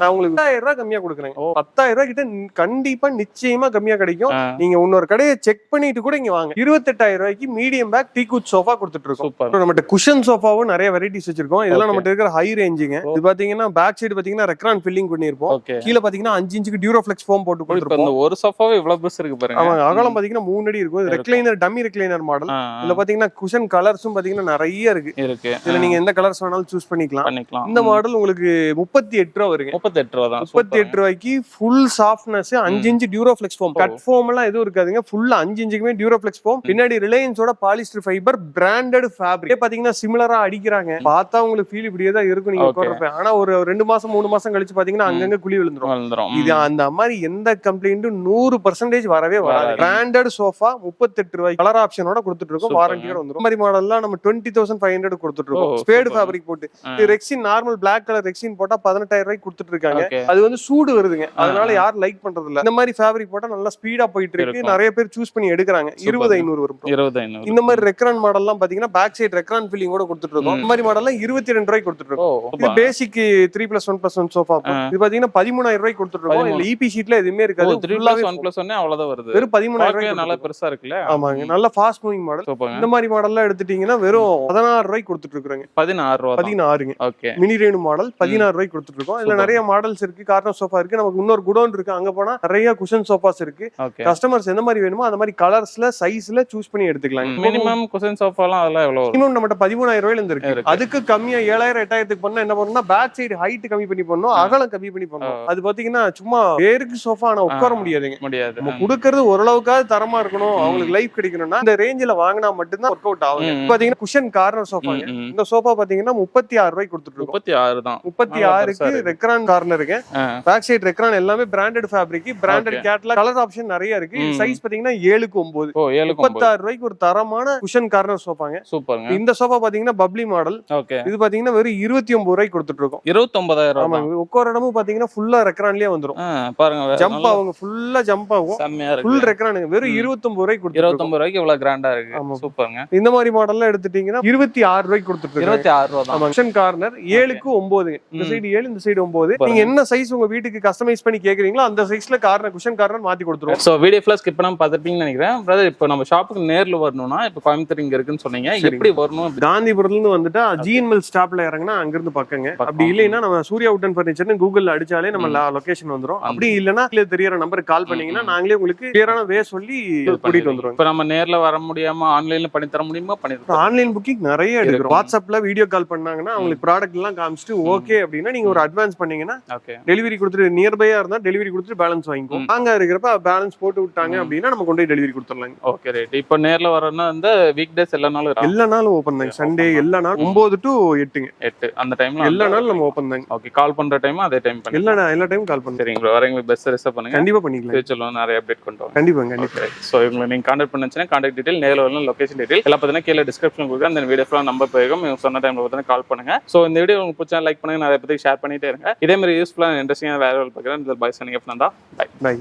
நான் உங்களுக்கு பத்தாயிரம் ரூபாய் கம்மியா கொடுக்குறேன். பத்தாயிரம் ரூபாய் கிட்ட கண்டிப்பா நிச்சயமா கம்மியா கிடைக்கும். நீங்க இன்னொரு கடையை செக் பண்ணிட்டு கூட இங்க வாங்க. இருபத்தெட்டாயிரம் ரூபாய்க்கு medium back teak wood sofa கொடுத்துட்டு இருக்கோம். நம்மகிட்ட குஷன் சோஃபாவும் நிறைய வெரைட்டிஸ் வச்சிருக்கோம். இதெல்லாம். நம்மகிட்ட இருக்கிற ஹை ரேஞ்சுங்க. இது பாத்தீங்கன்னா பேக் சைடு பாத்தீங்கன்னா ரெக்ரான் ஃபில்லிங் பண்ணிருப்போம் கீழே பாத்தீங்கன்னா அஞ்சு இன்ச்சுக்கு டியூரோஃபிளெக்ஸ் ஃபோம் போட்டு இப்ப கொடுத்துருப்போம். ஒரு சோஃபாவே இவ்வளவு பெருசு இருக்கு பாருங்க. ஆமாங்க. அகலம் பாத்தீங்கன்னா மூணு அடி இருக்கும். ரெக்லைனர் டம்மி ரெக்லைனர் மாடல் இதுல பாத்தீங்கன்னா குஷன் கலர்ஸும் பாத்தீங்கன்னா நிறைய இருக்கு. இருக்கு. இதுல நீங்க எந்த கலர்ஸ் வேணாலும் சூஸ் பண்ணிக்கலாம். பண்ணிக்கலாம். இந்த மாடல் உங்களுக்கு முப்பத்தி எட்டு ரூபா வருங்க. முப்பத்தெட்டு ரூபா தான். முப்பத்தி எட்டு ரூபாய்க்கு ஃபுல் சாஃப்ட்னஸ் அஞ்சு inch Duroflex foam. Cut foam எல்லாம் எதுவும் இருக்காதுங்க. ஃபுல்லா அஞ்சு இன்ச்சுக்குமே டியூரோஃபிளெக்ஸ் ஃபோம் பின்னாடி ரிலையன்ஸோட பாலிஸ்டர் ஃபைபர் பிராண்டட் ஃபேப்ரிக் பாத்தீங்கன்னா சிமிலரா அடிக்கிறாங்க. பார்த்தா உங்களுக்கு ஃபீல் இப்படியே தான் இருக்கும் நீங்க. உட்கார்றப்ப ஆனா ஒரு ரெண்டு மாசம் மூணு மாசம் கழிச்சு பாத்தீங்கன்னா அங்கங்க குழி விழுந்துரும். இது அந்த மாதிரி எந்த கம்ப்ளைண்ட்டும் நூறு பர்சன்டேஜ் வரவே வராது. பிராண்டட் சோஃபா முப்பத்தெட்டு ரூபாய் கலர் ஆப்ஷனோட கொடுத்துட்டு இருக்கோம். வாரண்டியோட வந்துரும். மாதிரி மாடல்லாம் நம்ம டுவெண்ட்டி தௌசண்ட் ஃபைவ் ஹண்ட்ரட் கொடுத்துட்டு இருக்கோம். ஸ்பேடு. ஃபேப்ரிக் போட்டு. இது rexine normal black colour rexine போட்டா பதினெட்டாயிரம் ரூபாய்க்கு கொடுத்துட்டு இருக்காங்க. அது வந்து சூடு வருதுங்க. அதனால. யாரும் லைக் பண்றது இல்ல இந்த மாதிரி ஃபேப்ரிக் போட்டா நல்லா ஸ்பீடா போயிட்டு இருக்கு. நிறைய பேர் சூஸ் பண்ணி எடுக்கிறாங்க. இருபது ஐநூறு வரும். இருபது இந்த மாதிரி ரெக்ரான் மாடல்லாம் பாத்தீங்கன்னா பேக் சைடு ரெக்ரான் ஃபில்லிங் கூட கொடுத்துட்டு இருக்கோம். இந்த மாதிரி மாடல்லாம் இருபத்தி ரெண்டு ரூபாய்க்கு கொடுத்துட்டு இருக்கோம் இது basic three plus one plus one sofa. இது பாத்தீங்கன்னா பதிமூணாயிரம் ரூபாய்க்கு கொடுத்துட்டு இருக்கோம் இதுல இபி ஷீட்ல எதுவுமே இருக்காது. த்ரீ பிளஸ் ஒன் பிளஸ் ஒன்னே அவ்வளவுதான் வருது. வெறும் பதிமூணாயிரம் ரூபாய்க்கு நல்லா பெருசா இருக்குல்ல. ஆமாங்க. நல்ல ஃபாஸ்ட் மூவிங் மாடல் இந்த மாதிரி மாடல்லாம் எடுத்துட்டீங்கன்னா வெறும் பதினாறு ரூபாய்க்கு கொடுத்துட்டு இருக்காங்க பதினாறு ரூபா தான். பதினாறுங்க. ஓகே. மினி ரேணு மாடல் பதினாறு ரூபாய்க்கு கொடுத்துட்டு இருக்கோம் இதுல. நிறைய மாடல்ஸ் இருக்கு. கார்னர் சோஃபா இருக்கு. நமக்கு இன்னொரு குடோன் இருக்கு. அங்க போனா நிறைய குஷன் சோஃபாஸ் இருக்கு. கஸ்டமர்ஸ் எந்த மாதிரி வேணுமோ அந்த மாதிரி கலர்ஸ்ல சைஸ்ல சூஸ் பண்ணி எடுத்துக்கலாம் மினிமம் குஷன் சோஃபாலாம் அதெல்லாம் எவ்வளவு வரும் மினிமம் நம்மகிட்ட பதிமூணாயிரம் ரூபாயில இருந்து இருக்கு. அதுக்கு கம்மியா ஏழாயிரம் எட்டாயிரத்துக்கு பண்ணா என்ன பண்ணணும்னா பேக் சைடு ஹைட் கம்மி பண்ணி பண்ணணும் ஆ. அகலம் கம்மி பண்ணி பண்ணணும் ஆ. அது பாத்தீங்கன்னா சும்மா பேருக்கு சோஃபா ஆனா உட்கார. முடியாதுங்க முடியாது நம்ம கொடுக்கறது ஓரளவுக்காவது தரமா இருக்கணும். அவங்களுக்கு லைஃப் கிடைக்கணும்னா இந்த ரேஞ்சில வாங்கினா மட்டும்தான் ஒர்க் அவுட் ஆகும். பாத்தீங்கன்னா குஷன் கார்னர் ம். இந்த சோஃபா பாத்தீங்கன்னா முப்பத்தி ஆறு ரூபாய்க்கு கொடுத்துட்டு முப்பத்தி ஆறு தான் முப்பத்தி ஆறுக்கு. ரெக்ரான் கார்னருக்கு பேக் சைடு ரெக்ரான் எல்லாமே branded fabric branded. Catalogue colour option நிறைய இருக்கு. சைஸ் பாத்தீங்கன்னா ஏழுக்கு ஒன்பது முப்பத்தாறு ரூபாய்க்கு ஒரு தரமான குஷன் கார்னர் கார்னர் சோஃபாங்க சூப்பருங்க. இந்த சோஃபா பாத்தீங்கன்னா பப்ளி மாடல் ஓகே. இது பாத்தீங்கன்னா வெறும் இருபத்தி ஒன்பது ரூபாய்க்கு கொடுத்துட்டு இருக்கோம் இருபத்தொன்பதாயிரம் ரூபாய் ஆமாங்க. உட்கார இடமும் பாத்தீங்கன்னா ஃபுல்லா ரெக்ரான்லயே வந்துரும். பாருங்க ஜம்ப் ஆகுங்க. ஃபுல்லா ஜம்ப் ஆகும். ஃபுல் ரெக்ரானுங்க வெறும் ம். இருபத்தொன்பது ரூபாய்க்கு கொடுத்துட்டு இருபத்தொன்பது ரூபாய்க்கு இவ்வளவு கிராண்டா இருக்கு. சூப்பருங்க. இந்த மாதிரி மாடல்லாம் எடுத்துட்டீங்கன்னா இருபத்தி ஆறு ரூபாய்க்கு கொடுத்துட்டு இருபத்தி ஆறு ரூபா தான். ஆமா கிச்சன் கார்னர் ஏழுக்கு ஒன்பது இந்த. சைடு ஏழு இந்த சைடு ஒன்பது. நீங்க என்ன சைஸ் உங்க வீட்டுக்கு கஸ்டமைஸ் பண்ணி கேக்குறீங்களோ அந்த சைஸ்ல கார்னர் குஷன் கார்னர் மாத்தி கொடுத்துருவோம். சோ வீடியோ ஃபுல்லா ஸ்கிப் பண்ணாம பார்த்துருப்பீங்கன்னு நினைக்கிறேன். பிரதர் இப்போ நம்ம ஷாப்புக்கு நேர்ல வரணும்னா இப்போ கோயம்புத்தூர் இங்க இருக்குன்னு சொன்னீங்க. எப்படி வரணும்? காந்திபுரத்துல இருந்து வந்துட்டா ஜிஎன்எல் ஸ்டாப்ல இறங்கினா அங்க இருந்து பக்கங்க. அப்படி இல்லைன்னா நம்ம சூர்யா உட்டன் பர்னிச்சர்னு கூகுள்ல அடிச்சாலே நம்ம லொகேஷன் வந்துரும். அப்படி இல்லைன்னா கீழே தெரியற நம்பருக்கு கால் பண்ணீங்கன்னா நாங்களே உங்களுக்கு கிளியரான வே சொல்லி கூட்டிட்டு வந்துருவோம் இப்போ நம்ம நேர்ல வர முடியாம ஆன்லைன்ல பண்ணி தர முடியுமா? பண்ணி ஆன்லைன் புக்கிங் நிறைய. எடுக்கிறோம். வாட்ஸ்அப்ல வீடியோ கால் பண்ணாங்கன்னா அவங்களுக்கு ப்ராடக்ட் எல்லாம் காமிச்சிட்டு ஓகே அப்படின்னா நீங்க ஒரு அட்வான்ஸ் பண்ணீங்கன்னா ஓகே. டெலிவரி கொடுத்துட்டு நியர்பையா இருந்தா டெலிவரி கொடுத்துட்டு பேலன்ஸ் வாங்கிக்கும் ம். நாங்க இருக்கிறப்ப பேலன்ஸ் போட்டு விட்டாங்க. அப்படின்னா நம்ம கொண்டு போய் டெலிவரி கொடுத்துடலாங்க. ஓகே ரைட் இப்போ நேர்ல வரணும்னா வந்து வீக் டேஸ் எல்லா நாளும்? எல்லா நாளும் ஓப்பன் தாங்க. சண்டே எல்லா நாளும். ஒன்பது டு எட்டுங்க. எட்டு. அந்த டைம்ல எல்லா நாளும் நம்ம ஓப்பன் தாங்க. ஓகே கால் பண்ற டைம் அதே டைம் பண்ணி எல்லா எல்லா டைமும் கால் பண்ணுங்க சரிங்க வரவங்க பெஸ்ட் ரிசர்வ் பண்ணுங்க. கண்டிப்பா பண்ணிக்கலாம். ஃபியூச்சர்ல நிறைய அப்டேட் கொண்டு வாங்க. கண்டிப்பா கண்டிப்பா. ஓகே ஸோ இவங்களை நீங்கள் கான்டாக்ட் பண்ணுச்சுன்னா கான்டாக்ட் டீடைல் நேரில் வரலாம் லொகேஷன் டீடைல் எல்லாம் பார்த்தீங்கன்னா கீழே டிஸ்கிரிப்ஷன் கொடுக்குறேன். அந்த வீடியோ ஃபுல்லாக நம்பர் போயிருக்கும். இவங்க சொன்ன டைமில் பார்த்தீங்கன்னா கால் பண்ணுங்க. ஸோ இந்த வீடியோ உங்களுக்கு பிடிச்சா லைக் பண்ணுங்க. நிறைய பேருக்கு ஷேர் பண்ணிட்டே இருங்க. இதே மாதிரி யூஸ்ஃபுல்லாக இன்ட்ரெஸ்டிங்காக வேறு பார்க்குறேன். இந்த பாய் சனிங்க தான். By by